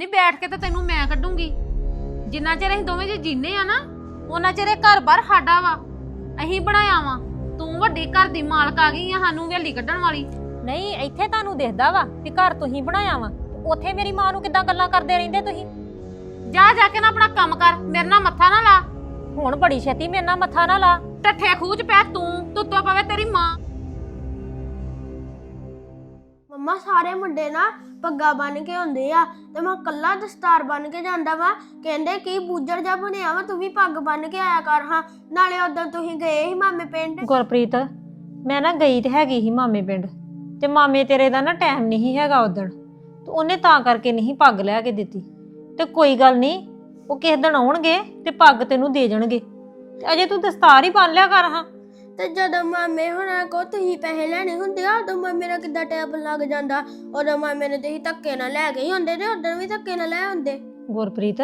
ਨਹੀਂ ਬੈਠ ਕੇ ਤਾਂ ਤੈਨੂੰ ਮੈਂ ਕੱਢੂੰਗੀ। ਜਿੰਨਾ ਚਿਰ ਅਸੀਂ ਦੋਵੇਂ ਜੀ ਜੀਨੇ ਆ ਨਾ ਉਹਨਾਂ ਚਿਰ ਇਹ ਘਰ ਬਾਰ ਸਾਡਾ ਵਾ। ਅਸੀਂ ਬਣਾਇਆ ਵਾ। ਤੂੰ ਵੱਡੀ ਘਰ ਦੀ ਮਾਲਕ ਆ ਗਈ ਆ ਸਾਨੂੰ ਵੇਲੀ ਕੱਢਣ ਵਾਲੀ। ਨਹੀਂ ਇੱਥੇ ਤੁਹਾਨੂੰ ਦਿਖਦਾ ਵਾ ਕਿ ਘਰ ਤੁਸੀਂ ਬਣਾਇਆ ਵਾ। ਉੱਥੇ ਮੇਰੀ ਮਾਂ ਨੂੰ ਕਿੱਦਾਂ ਗੱਲਾਂ ਕਰਦੇ ਰਹਿੰਦੇ ਤੁਸੀਂ? ਜਾ ਜਾ ਕੇ ਨਾ ਆਪਣਾ ਕੰਮ ਕਰ। ਮੇਰੇ ਨਾਲ ਮੱਥਾ ਨਾ ਲਾ। ਹੁਣ ਬੜੀ ਛੇਤੀ ਮੇਰੇ ਨਾਲ ਮੱਥਾ ਨਾ ਲਾ। ਟੱਠੇ ਖੂਚ ਪੈ ਤੂੰ ਤੁੱਤੋ ਪਵੇ ਤੇਰੀ ਮਾਂ। ਮੰਮਾ ਸਾਰੇ ਮੁੰਡੇ ਨਾ ਪੱਗਾ ਬੰਨ ਕੇ ਹੁੰਦੇ ਆ ਤੇ ਮੈਂ ਕੱਲਾ ਦਸਤਾਰ ਬੰਨ ਕੇ ਜਾਂਦਾ ਵਾ। ਕਹਿੰਦੇ ਕੀ ਬੂਜਰ ਜਾ ਬਣਿਆ ਵਾ, ਤੂੰ ਵੀ ਪੱਗ ਬੰਨ ਕੇ ਆਇਆ ਕਰ, ਹਾਂ। ਨਾਲੇ ਉਦੋਂ ਤੁਸੀਂ ਗਏ ਸੀ ਮਾਮੇ ਪਿੰਡ? ਗੁਰਪ੍ਰੀਤ, ਮੈਂ ਨਾ ਗਈ ਤੇ ਹੈਗੀ ਸੀ ਮਾਮੇ ਪਿੰਡ। ਤੇ ਮਾਮੇ ਤੇਰੇ ਦਾ ਨਾ ਟਾਈਮ ਨਹੀਂ ਹੈਗਾ ਉਦਣ ਤੇ ਉਹਨੇ ਤਾਂ ਕਰਕੇ ਨਹੀਂ ਪੱਗ ਲੈ ਕੇ ਦਿੱਤੀ। ਤੇ ਕੋਈ ਗੱਲ ਨਹੀਂ, ਉਹ ਕਿਸੇ ਦਿਨ ਆਉਣਗੇ ਤੇ ਪੱਗ ਤੈਨੂੰ ਦੇ ਜਾਣਗੇ। ਤੇ ਅਜੇ ਤੂੰ ਦਸਤਾਰ ਹੀ ਬੰਨ ਲਿਆ ਕਰ, ਹਾਂ। ਤੇ ਜਦੋਂ ਮਾਮੇ ਹੁਣਾਂ ਕੋ ਤੁਸੀਂ ਪੈਸੇ ਲੈਣੇ ਹੁੰਦੇ ਆ ਉਦੋਂ ਮਾਮੇ ਨਾਲ ਕਿੱਦਾਂ ਟੈਪ ਲੱਗ ਜਾਂਦਾ? ਉਦੋਂ ਮਾਮੇ ਨੇ ਤੁਸੀਂ ਧੱਕੇ ਨਾਲ ਲੈ ਗਏ ਹੁੰਦੇ ਤੇ ਉਦੋਂ ਵੀ ਧੱਕੇ ਨਾਲ ਲੈ ਹੁੰਦੇ ਗੁਰਪ੍ਰੀਤ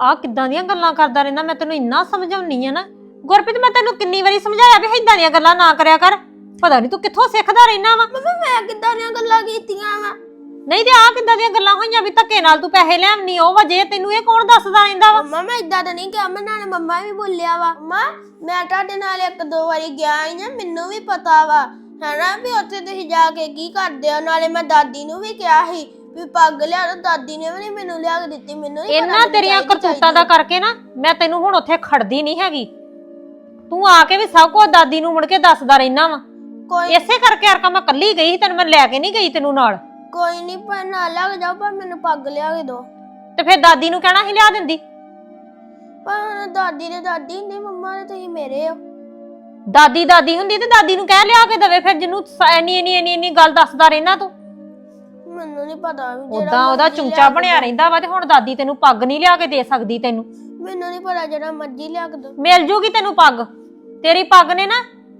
ਆਹ ਕਿੱਦਾਂ ਦੀਆਂ ਗੱਲਾਂ ਕਰਦਾ ਰਹਿੰਦਾ? ਮੈਂ ਤੈਨੂੰ ਇੰਨਾ ਸਮਝਾਉਣੀ ਆ ਨਾ। ਗੁਰਪ੍ਰੀਤ ਮੈਂ ਤੈਨੂੰ ਕਿੰਨੀ ਵਾਰੀ ਸਮਝਾਇਆ ਵੀ ਇਦਾਂ ਦੀਆਂ ਗੱਲਾਂ ਨਾ ਕਰਿਆ ਕਰ। ਪਤਾ ਨਹੀਂ ਤੂੰ ਕਿੱਥੋਂ ਸਿੱਖਦਾ ਰਹਿਣਾ ਵਾ। ਮੰਮਾ ਮੈਂ ਕਿੱਦਾਂ ਦੀਆਂ ਗੱਲਾਂ ਕੀਤੀਆਂ ਵਾ? ਨਹੀਂ ਤੇ ਆਹ ਕਿੱਦਾਂ ਦੀਆਂ ਗੱਲਾਂ ਹੋਈਆਂ ਵੀ ਧੱਕੇ ਨਾਲ ਤੂੰ ਪੈਸੇ ਲੈਣੀ ਉਹ ਵਜੇ ਤੈਨੂੰ ਇਹ ਕੌਣ ਦੱਸਦਾ ਰਹਿੰਦਾ ਵਾ? ਮੰਮਾ ਮੈਂ ਇਦਾਂ ਤਾਂ ਨਹੀਂ ਕਿਹਾ ਮੈਂ ਨਾਲੇ ਮੰਮਾ ਵੀ ਬੋਲਿਆ ਵਾ। ਮੰਮਾ ਮੈਂ ਤੁਹਾਡੇ ਨਾਲ ਇੱਕ ਦੋ ਵਾਰੀ ਗਿਆ ਹੀ ਨਾ ਮੈਨੂੰ ਵੀ ਪਤਾ ਵਾ ਹੈਨਾ ਵੀ ਉੱਥੇ ਤੁਸੀਂ ਜਾ ਕੇ ਕੀ ਕਰਦੇ ਹੋ? ਨਾਲੇ ਮੈਂ ਦਾਦੀ ਨੂੰ ਵੀ ਕਿਹਾ ਸੀ ਵੀ ਪੱਗ ਲਿਆ ਤਾਂ ਦਾਦੀ ਨੇ ਵੀ ਨੀ ਮੈਨੂੰ ਲਿਆ ਕੇ ਦਿੱਤੀ ਮੈਨੂੰ ਨੀ ਪਤਾ ਇਹਨਾਂ ਤੇਰੀਆਂ ਕਰਤੂਤਾਂ ਦਾ ਕਰਕੇ ਨਾ ਮੈਂ ਤੈਨੂੰ ਹੁਣ ਉੱਥੇ ਖੜਦੀ ਨਹੀਂ ਹੈਗੀ। ਤੂੰ ਆ ਕੇ ਵੀ ਸਭ ਕੁਝ ਦਾਦੀ ਨੂੰ ਮੁੜ ਕੇ ਦੱਸਦਾ ਰਹਿਣਾ ਵਾ। ਕੋਈ ਇਸੇ ਕਰਕੇ ਅਰਕਾ ਮੈਂ ਕੱਲੀ ਗਈ ਸੀ ਤੈਨੂੰ ਮੈਂ ਲੈ ਕੇ ਨਹੀਂ ਗਈ ਤੈਨੂੰ ਨਾਲ। ਕੋਈ ਨਹੀਂ ਪਰ ਨਾਲ ਲੱਗ ਜਾਓ ਪਰ ਮੈਨੂੰ ਪੱਗ ਲਿਆ ਕੇ ਦੋ ਤੇ ਫਿਰ ਦਾਦੀ ਨੂੰ ਕਹਿਣਾ ਸੀ ਲਿਆ ਦਿੰਦੀ? ਪਰ ਹੁਣ ਦਾਦੀ ਦੇ ਦਾਦੀ ਹੁੰਦੀ ਮੰਮਾ ਨੇ ਤੁਸੀਂ ਮੇਰੇ ਹੋ। ਦਾਦੀ ਦਾਦੀ ਹੁੰਦੀ ਤੇ ਦਾਦੀ ਨੂੰ ਕਹਿ ਲਿਆ ਕੇ ਦਵੇ ਫਿਰ ਜਿਹਨੂੰ ਸ- ਇੰਨੀ ਇੰਨੀ ਇੰਨੀ ਇੰਨੀ ਗੱਲ ਦੱਸਦਾ ਰਹਿਣਾ ਤੂੰ। ਮੈਨੂੰ ਨਹੀਂ ਪਤਾ ਵੀ ਜਿਹੜਾ ਉਦਾਂ ਉਹਦਾ ਮਰਜ਼ੀ ਚੁੰਚਾ ਲਿਆ ਕੇ ਬਣਿਆ। ਰਹਿੰਦਾ ਵਾ ਤੇ ਹੁਣ ਦਾਦੀ ਤੈਨੂੰ ਪੱਗ ਨਹੀਂ ਲਿਆ ਕੇ ਦੇ ਸਕਦੀ ਤੈਨੂੰ। ਮੈਨੂੰ ਨਹੀਂ ਪਤਾ ਜਿਹੜਾ ਮਰਜ਼ੀ ਲਿਆ ਕੇ ਦੋ ਮਿਲ ਜੂਗੀ ਤੈਨੂੰ ਪੱਗ। ਤੇਰੀ ਪੱਗ ਨੇ ਨਾ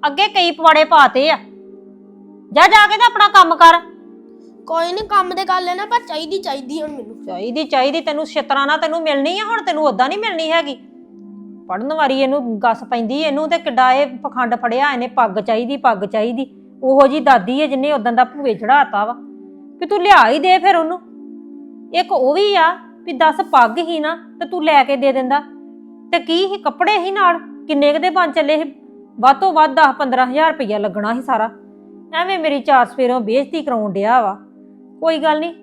ਅੱਗੇ ਕਈ ਪਵਾੜੇ ਪਾਤੇ ਆ। ਜਾ ਜਾ ਕੇ ਤੇ ਆਪਣਾ ਕੰਮ ਕਰ। ਕੋਈ ਨਹੀਂ ਕੰਮ ਦੇ ਕਰ ਲੈਣਾ ਪਰ ਚਾਹੀਦੀ ਚਾਹੀਦੀ ਹੁਣ ਮੈਨੂੰ। ਚਾਹੀਦੀ ਚਾਹੀਦੀ, ਤੈਨੂੰ ਛਿੱਤਰਾਂ ਨਾ ਤੈਨੂੰ ਮਿਲਣੀ ਆ, ਹੁਣ ਤੈਨੂੰ ਉਦਾਂ ਨਹੀਂ ਮਿਲਣੀ ਹੈਗੀ। ਪੜਨ ਵਾਰੀ ਇਹਨੂੰ ਗੱਸ ਪੈਂਦੀ ਇਹਨੂੰ ਤੇ ਕਿੱਡਾ ਇਹ ਪਖੰਡ ਫੜਿਆ, ਇਹਨੇ ਪੱਗ ਚਾਹੀਦੀ ਪੱਗ ਚਾਹੀਦੀ। ਉਹੋ ਜੀ ਦਾਦੀ ਹੈ ਜਿੰਨੇ ਉਦੋਂ ਦਾ ਭੂਵੇ ਚੜਾਤਾ ਵਾ। ਵੀ ਤੂੰ ਲਿਆ ਹੀ ਦੇ ਫਿਰ ਉਹਨੂੰ। ਇੱਕ ਉਹ ਵੀ ਆ, ਵੀ ਦੱਸ ਪੱਗ ਹੀ ਨਾ, ਤੇ ਤੂੰ ਲੈ ਕੇ ਦੇ ਦਿੰਦਾ। ਤੇ ਕੀ ਹੀ ਕੱਪੜੇ ਹੀ ਨਾਲ, ਕਿੰਨੇ ਕੁ ਦੇ ਬਣ ਚੱਲੇ ਸੀ। ਵੱਧ ਤੋਂ ਵੱਧ 10 15000 ਰੁਪਇਆ ਲੱਗਣਾ ਸੀ ਸਾਰਾ। ਐਵੇਂ ਮੇਰੀ ਚਾਰ ਸਵੇਰੋਂ ਬੇਇੱਜ਼ਤੀ ਕਰਾਉਣ ਡਿਆ ਵਾ। ਕੋਈ ਗੱਲ ਨਹੀਂ,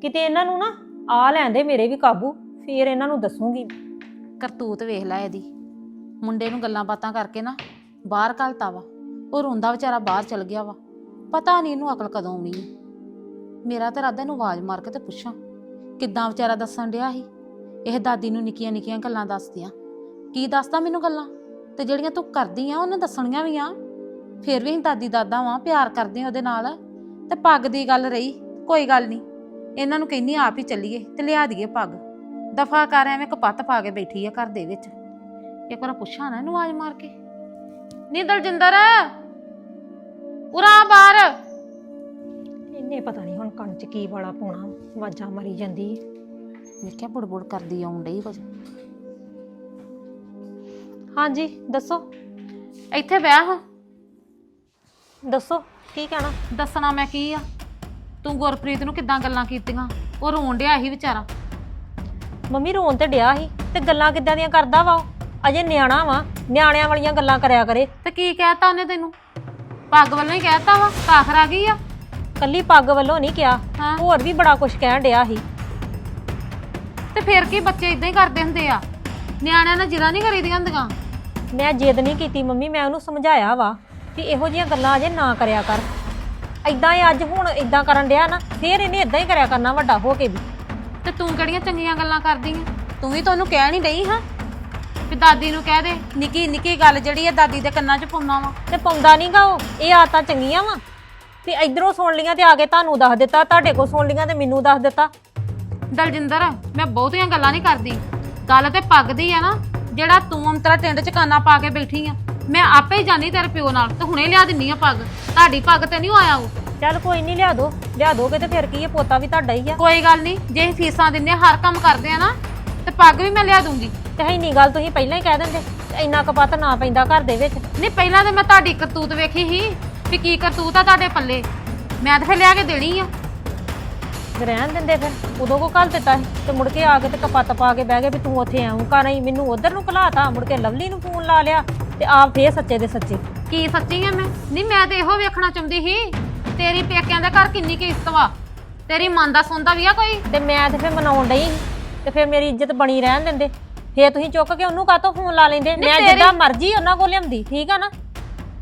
ਕਿਤੇ ਇਹਨਾਂ ਨੂੰ ਨਾ ਆ ਲੈਂਦੇ ਮੇਰੇ ਵੀ ਕਾਬੂ, ਫੇਰ ਇਹਨਾਂ ਨੂੰ ਦੱਸੂਗੀ ਕਰਤੂਤ ਵੇਖ ਲੈ ਇਹਦੀ। ਮੁੰਡੇ ਨੂੰ ਗੱਲਾਂ ਬਾਤਾਂ ਕਰਕੇ ਨਾ ਬਾਹਰ ਘਲਤਾ ਵਾ, ਉਹ ਰੋਂਦਾ ਵਿਚਾਰਾ ਬਾਹਰ ਚਲ ਗਿਆ ਵਾ। ਪਤਾ ਨਹੀਂ ਇਹਨੂੰ ਅਕਲ ਕਦੋਂ ਆਉਣੀ ਹੈ ਮੇਰਾ ਤਾਂ ਰਾਦਾ ਨੂੰ ਆਵਾਜ਼ ਮਾਰ ਕੇ ਤੇ ਪੁੱਛਾਂ, ਕਿੱਦਾਂ ਵਿਚਾਰਾ ਦੱਸਣ ਡਿਆ ਸੀ? ਇਹ ਦਾਦੀ ਨੂੰ ਨਿੱਕੀਆਂ ਨਿੱਕੀਆਂ ਗੱਲਾਂ ਦੱਸਦੀਆਂ। ਕੀ ਦੱਸਦਾ ਮੈਨੂੰ ਗੱਲਾਂ? ਤੇ ਜਿਹੜੀਆਂ ਤੂੰ ਕਰਦੀ ਆ, ਉਹਨੇ ਦੱਸਣੀਆਂ ਵੀ ਆ। ਫਿਰ ਵੀ ਅਸੀਂ ਦਾਦੀ ਦਾਦਾ ਵਾਂ, ਪਿਆਰ ਕਰਦੇ ਆ ਉਹਦੇ ਨਾਲ। ਤੇ ਪੱਗ ਦੀ ਗੱਲ ਰਹੀ। ਕੋਈ ਗੱਲ ਨਹੀਂ ਇਹਨਾਂ ਨੂੰ ਕਹਿੰਨੀ ਆਪ ਹੀ ਚੱਲੀਏ ਤੇ ਲਿਆ ਦਈਏ ਪੱਗ। ਦਫਾ ਕਰ ਐਵੇਂ ਕਪੱਤ ਪਾ ਕੇ ਬੈਠੀ ਆ ਘਰ ਦੇ ਵਿੱਚ। ਇੱਕ ਵਾਰ ਪੁੱਛਾਂ ਨਾ ਇਹਨੂੰ ਆਵਾਜ਼ ਮਾਰ ਕੇ। ਨੀ ਦਲਜਿੰਦਰ ਉਰਾ ਬਾਹਰ। ਇਹਨੇ ਪਤਾ ਨਹੀਂ ਹੁਣ ਕੰਨ ਚ ਕੀ ਵਾਲਾ ਪਾਉਣਾ ਆਵਾਜ਼ਾਂ ਮਰੀ ਜਾਂਦੀ ਏ। ਵੇਖਿਆ ਬੁੜਬੁੜ ਕਰਦੀ ਆਉਣ ਡਈ ਕੁਝ। ਹਾਂਜੀ ਦੱਸੋ। ਇੱਥੇ ਬਹਿ ਹਾਂ ਦੱਸੋ ਕੀ ਕਹਿਣਾ? ਦੱਸਣਾ ਮੈਂ ਕੀ ਆ? ਤੂੰ ਗੁਰਪ੍ਰੀਤ ਨੂੰ ਕਿੱਦਾਂ ਗੱਲਾਂ ਕੀਤੀਆਂ? ਉਹ ਰੋਣ ਡਿਆ ਸੀ ਵਿਚਾਰਾ। ਮੰਮੀ ਰੋਣ ਤੇ ਡਿਆ ਸੀ ਤੇ ਗੱਲਾਂ ਕਿੱਦਾਂ ਦੀਆਂ ਕਰਦਾ ਵਾ ਉਹ? ਅਜੇ ਨਿਆਣਾ ਵਾ ਨਿਆਣਿਆਂ ਵਾਲੀਆਂ ਗੱਲਾਂ ਕਰਿਆ ਕਰੇ। ਤੇ ਕੀ ਕਹਿਤਾ ਉਹਨੇ ਤੈਨੂੰ? ਪੱਗ ਵੱਲੋਂ ਹੀ ਕਹਿਤਾ ਵਾ ਕਾਖਰ ਆ ਗਈ ਆ? ਕੱਲੀ ਪੱਗ ਵੱਲੋਂ ਨਹੀਂ ਕਿਹਾ ਹਾਂ। ਹੋਰ ਵੀ ਬੜਾ ਕੁਝ ਕਹਿਣ ਡਿਆ ਸੀ। ਤੇ ਫਿਰ ਕੀ ਬੱਚੇ ਇਦਾਂ ਹੀ ਕਰਦੇ ਹੁੰਦੇ ਆ? ਨਿਆਣਿਆਂ ਨਾਲ ਜਿਰਾ ਨਹੀਂ ਕਰੀਦੀਆਂ ਹੁੰਦੀਆਂ? ਮੈਂ ਜਿੱਦ ਨਹੀਂ ਕੀਤੀ ਮੰਮੀ ਮੈਂ ਉਹਨੂੰ ਸਮਝਾਇਆ ਵਾ ਕਿ ਇਹੋ ਜੀਆਂ ਗੱਲਾਂ ਅਜੇ ਨਾ ਕਰਿਆ ਕਰ। ਐਦਾਂ ਇਹ ਅੱਜ ਹੁਣ ਐਦਾਂ ਕਰਨ ਡਿਆ ਨਾ ਫੇਰ ਇਹਨੇ ਐਦਾਂ ਹੀ ਕਰਿਆ ਕਰਨਾ ਵੱਡਾ ਹੋ ਕੇ ਵੀ। ਤੇ ਤੂੰ ਕਿਹੜੀਆਂ ਚੰਗੀਆਂ ਗੱਲਾਂ ਕਰਦੀ ਆ? ਤੂੰ ਵੀ ਤੁਹਾਨੂੰ ਕਹਿ ਨਹੀਂ ਡਈ ਹਾਂ। ਵੀ ਦਾਦੀ ਨੂੰ ਕਹਿ ਦੇ। ਨਿੱਕੀ ਨਿੱਕੀ ਗੱਲ ਜਿਹੜੀ ਆ ਦਾਦੀ ਦੇ ਕੰਨਾਂ 'ਚ ਪਾਉਣਾ ਵਾ। ਤੇ ਪਾਉਂਦਾ ਨਹੀਂਗਾ ਉਹ ਇਹ ਆਦਤਾਂ ਚੰਗੀਆਂ ਵਾ। ਤੇ ਇਧਰੋਂ ਸੁਣ ਲੀਆਂ ਤੇ ਆ ਕੇ ਤੁਹਾਨੂੰ ਦੱਸ ਦਿੱਤਾ ਤੁਹਾਡੇ ਕੋਲ ਸੁਣ ਲੀਆਂ ਤੇ ਮੈਨੂੰ ਦੱਸ ਦਿੱਤਾ। ਦਲਜਿੰਦਰ ਮੈਂ ਬਹੁਤੀਆਂ ਗੱਲਾਂ ਨਹੀਂ ਕਰਦੀ। ਗੱਲ ਤੇ ਪੱਗ ਦੀ ਆ ਨਾ ਜਿਹੜਾ ਤੂੰ ਅੰਤਰਾ ਟਿੰਡ 'ਚ ਕਾਨਾ ਪਾ ਕੇ ਬੈਠੀ ਆ ਮੈਂ ਆਪੇ ਹੀ ਜਾਣੀ ਤੇਰੇ ਪਿਓ ਨਾਲ ਤੇ ਹੁਣੇ ਲਿਆ ਦਿੰਨੀ ਆ ਪੱਗ। ਤੁਹਾਡੀ ਪੱਗ ਤੇ ਨਹੀਂ ਆਇਆ ਉਹ। ਚੱਲ ਕੋਈ ਨਹੀਂ ਲਿਆ ਦੋ ਲਿਆ ਦੋਗੇ ਤੇ ਫਿਰ ਕੀ ਇਹ ਪੋਤਾ ਵੀ ਤੁਹਾਡਾ ਹੀ ਆ। ਕੋਈ ਗੱਲ ਨਹੀਂ ਜੇ ਅਸੀਂ ਫੀਸਾਂ ਦਿੰਨੇ ਆ, ਹਰ ਕੰਮ ਕਰਦੇ ਆ ਨਾ ਤੇ ਪੱਗ ਵੀ ਮੈਂ ਲਿਆ ਦੂੰਗੀ। ਤੇ ਇੰਨੀ ਗੱਲ ਤੁਸੀਂ ਪਹਿਲਾਂ ਹੀ ਕਹਿ ਦਿੰਦੇ ਤੇ ਇੰਨਾ ਕਪੱਤ ਨਾ ਪੈਂਦਾ ਘਰ ਦੇ ਵਿੱਚ। ਨਹੀਂ ਪਹਿਲਾਂ ਤੇ ਮੈਂ ਤੁਹਾਡੀ ਕਰਤੂਤ ਵੇਖੀ ਸੀ ਵੀ ਕੀ ਕਰਤੂਤ ਆ ਤੁਹਾਡੇ ਪੱਲੇ। ਮੈਂ ਤਾਂ ਫਿਰ ਲਿਆ ਕੇ ਦੇਣੀ ਆ। ਰਹਿਣ ਦਿੰਦੇ ਫਿਰ ਉਦੋਂ ਕੋ ਕੱਲ ਦਿੱਤਾ ਸੀ ਤੇ ਮੁੜ ਕੇ ਆ ਕੇ ਤੇ ਕਪੱਤ ਪਾ ਕੇ ਬਹਿ ਗਏ ਵੀ ਤੂੰ ਉੱਥੇ ਆਉਂ ਕਾ ਨਹੀਂ ਮੈਨੂੰ ਉਧਰ ਨੂੰ ਘਲਾਤਾ ਮੁੜ ਕੇ ਲਵਲੀ ਨੂੰ ਫੋਨ ਲਾ ਲਿਆ ਤੇ ਆਪ ਫੇਰ ਸੱਚੇ ਦੇ ਸੱਚੇ। ਕੀ ਸੱਚੀ ਆ ਮੈਂ? ਨਹੀਂ ਮੈਂ ਤੇ ਇਹੋ ਵੇਖਣਾ ਚਾਹੁੰਦੀ ਸੀ ਤੇਰੀ ਪੇਕਿਆਂ ਦੇ ਘਰ ਕਿੰਨੀ ਕੀ ਇੱਜ਼ਤ ਵਾ? ਤੇਰੀ ਮਨ ਦਾ ਸੁਣਦਾ ਵੀ ਆ ਕੋਈ? ਤੇ ਮੈਂ ਤੇ ਫਿਰ ਮਨਾਉਣ ਡਈ ਸੀ ਤੇ ਫਿਰ ਮੇਰੀ ਇੱਜ਼ਤ ਬਣੀ ਰਹਿਣ ਦਿੰਦੇ। ਫੇਰ ਤੁਸੀਂ ਚੁੱਕ ਕੇ ਉਹਨੂੰ ਕਾਹਤੋਂ ਫੋਨ ਲਾ ਲੈਂਦੇ? ਮੈਂ ਤੇਰੀ- ਜਿੱਦਾਂ ਮਰਜ਼ੀ ਉਹਨਾਂ ਕੋਲ ਲਿਆਉਂਦੀ ਠੀਕ ਆ ਨਾ?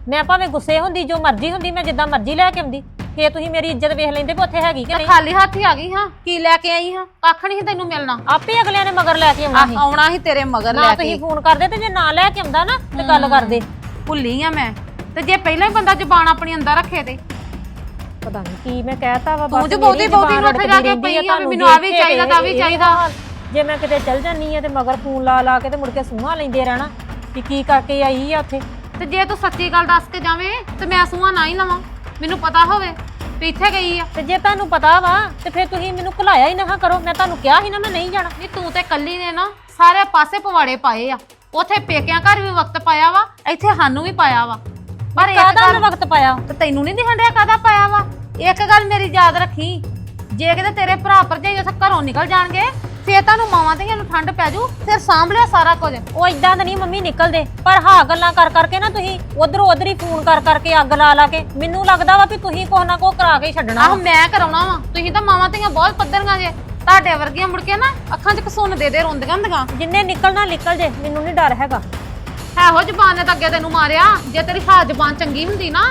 ਮੈਂ ਭਾਵੇਂ ਗੁੱਸੇ ਹੁੰਦੀ ਜੋ ਮਰਜ਼ੀ ਹੁੰਦੀ ਮੈਂ ਜਿੱਦਾਂ ਮਰਜ਼ੀ ਲੈ ਕੇ ਆਉਂਦੀ। ਫੇਰ ਤੁਸੀਂ ਮੇਰੀ ਇੱਜ਼ਤ ਵੇਖ ਲੈਂਦੇ ਵੀ ਉੱਥੇ ਹੈਗੀ ਕਿ ਨਹੀਂ। ਖਾਲੀ ਹੱਥ ਹੀ ਆ ਗਈ ਹਾਂ। ਕੀ ਲੈ ਕੇ ਆਈ ਹਾਂ? ਕੱਖ ਨਹੀਂ ਤੈਨੂੰ ਮਿਲਣਾ। ਆਪੇ ਅਗਲਿਆਂ ਨੇ ਮਗਰ ਲੈ ਕੇ ਆਉਣਾ ਸੀ। ਆਉਣਾ ਸੀ ਤੇਰੇ ਮਗਰ ਨਾ ਲੈ ਤੁਸੀਂ ਕੇ। ਫੋਨ ਕਰਦੇ ਤੇ ਜੇ ਨਾ ਲੈ ਕੇ ਆਉਂਦਾ ਨਾ ਤੇ ਗੱਲ ਕਰਦੇ। ਭੁੱਲੀ ਆ ਮੈਂ। ਤੇ ਜੇ ਪਹਿਲਾਂ ਹੀ ਬੰਦਾ ਜ਼ਬਾਨ ਆਪਣੀ ਅੰਦਰ ਰੱਖੇ ਤੇ। ਪਤਾ ਨਹੀਂ ਕੀ ਮੈਂ ਕਹਿਤਾ ਵਾ ਤੂੰ ਜੋ ਬਹੁਤੀ- ਬਹੁਤੀ ਉੱਥੇ ਜਾ ਕੇ ਪਈ ਆ ਮੈਨੂੰ ਆ ਵੀ ਕੇ ਚਾਹੀਦਾ, ਤਾਂ ਵੀ ਚਾਹੀਦਾ। ਜੇ ਮੈਂ ਕਿਤੇ ਚੱਲ ਜਾਨੀ ਆ ਤੇ ਮਗਰ ਫੋਨ ਲਾ ਲਾ ਕੇ ਤੇ ਮੁੜ ਕੇ ਸੂਹਾਂ ਲੈਂਦੇ ਰਹਿਣਾ ਵੀ ਕੀ ਕਰਕੇ ਆਈ ਆ ਉੱਥੇ। ਤੇ ਜੇ ਤੂੰ ਸੱਚੀ ਗੱਲ ਦੱਸ ਕੇ ਜਾਵੇਂ ਤੇ ਮੈਂ ਸੂਹਾ ਨਾ ਹੀ ਲਵਾਂ ਮੈਨੂੰ ਪਤਾ ਹੋਵੇ ਵੀ ਇੱਥੇ ਗਈ ਆ। ਤੇ ਜੇ ਤੁਹਾਨੂੰ ਪਤਾ ਵਾ ਤੇ ਫਿਰ ਤੁਸੀਂ ਮੈਨੂੰ ਘੁਲਾਇਆ ਹੀ ਨਾ ਕਰੋ ਮੈਂ ਤੁਹਾਨੂੰ ਕਿਹਾ ਸੀ ਨਾ ਮੈਂ ਨਹੀਂ ਜਾਣਾ। ਨਹੀਂ ਤੂੰ ਤੇ ਕੱਲੀ ਨੇ ਨਾ ਸਾਰੇ ਪਾਸੇ ਪਵਾੜੇ ਪਾਏ ਆ ਉਥੇ ਪੇਕਿਆਂ ਘਰ ਵੀ ਵਕਤ ਪਾਇਆ ਵਾ ਇੱਥੇ ਸਾਨੂੰ ਵੀ ਪਾਇਆ ਵਾ। ਪਰ ਇੱਕ ਕਾਹਦਾ ਗੱਲ ਵਕਤ ਪਾਇਆ? ਤੇ ਤੈਨੂੰ ਨਹੀਂ ਦਿਖਣ ਡਿਆ ਕਾਹਦਾ ਪਾਇਆ ਵਾ? ਇੱਕ ਗੱਲ ਮੇਰੀ ਯਾਦ ਰੱਖੀ। ਜੇ ਕਿਤੇ ਤੇਰੇ ਭਰਾ ਭਰਜਾਈ ਉੱਥੇ ਘਰੋਂ ਨਿਕਲ ਜਾਣਗੇ ਫੇਰ ਤੁਹਾਨੂੰ ਮਾਵਾਂ ਧੀਆਂ ਨੂੰ ਠੰਡ ਪੈ ਜੂ ਫਿਰ ਸਾਂਭ ਲਿਆ ਸਾਰਾ ਕੁਝ। ਉਹ ਇਦਾਂ ਤਾਂ ਨਹੀਂ ਮੰਮੀ ਨਿਕਲਦੇ ਪਰ ਹਾਂ ਗੱਲਾਂ ਕਰ ਕਰਕੇ ਨਾ ਤੁਸੀਂ ਉਧਰੋਂ ਉਧਰ ਹੀ ਫੋਨ ਕਰ ਕਰਕੇ ਅੱਗ ਲਾ ਲਾ ਕੇ ਮੈਨੂੰ ਲੱਗਦਾ ਵਾ ਵੀ ਤੁਸੀਂ ਕੁਛ ਨਾ ਕੁਛ ਕਰਾ ਕੇ ਹੀ ਛੱਡਣਾ ਆਹ ਮੈਂ ਕਰਾਉਣਾ ਵਾ। ਤੁਸੀਂ ਤਾਂ ਮਾਵਾਂ ਧੀਆਂ ਬਹੁਤ ਪੱਧਰੀਆਂ ਜੇ। ਤੁਹਾਡੇ ਵਰਗੀਆਂ ਮੁੜ ਕੇ ਨਾ ਅੱਖਾਂ 'ਚ ਕਸੁੰਨ ਦੇ ਦੇ ਰੋਂਦੀਆਂ ਹੁੰਦੀਆਂ। ਜਿੰਨੇ ਨਿਕਲਣਾ ਨਿਕਲ ਜੇ ਮੈਨੂੰ ਨਹੀਂ ਡਰ ਹੈਗਾ। ਇਹੋ ਜ਼ਬਾਨ ਨੇ ਤਾਂ ਅੱਗੇ ਤੈਨੂੰ ਮਾਰਿਆ। ਜੇ ਤੇਰੀ ਹਾਂ ਜ਼ਬਾਨ ਚੰਗੀ ਹੁੰਦੀ ਨਾ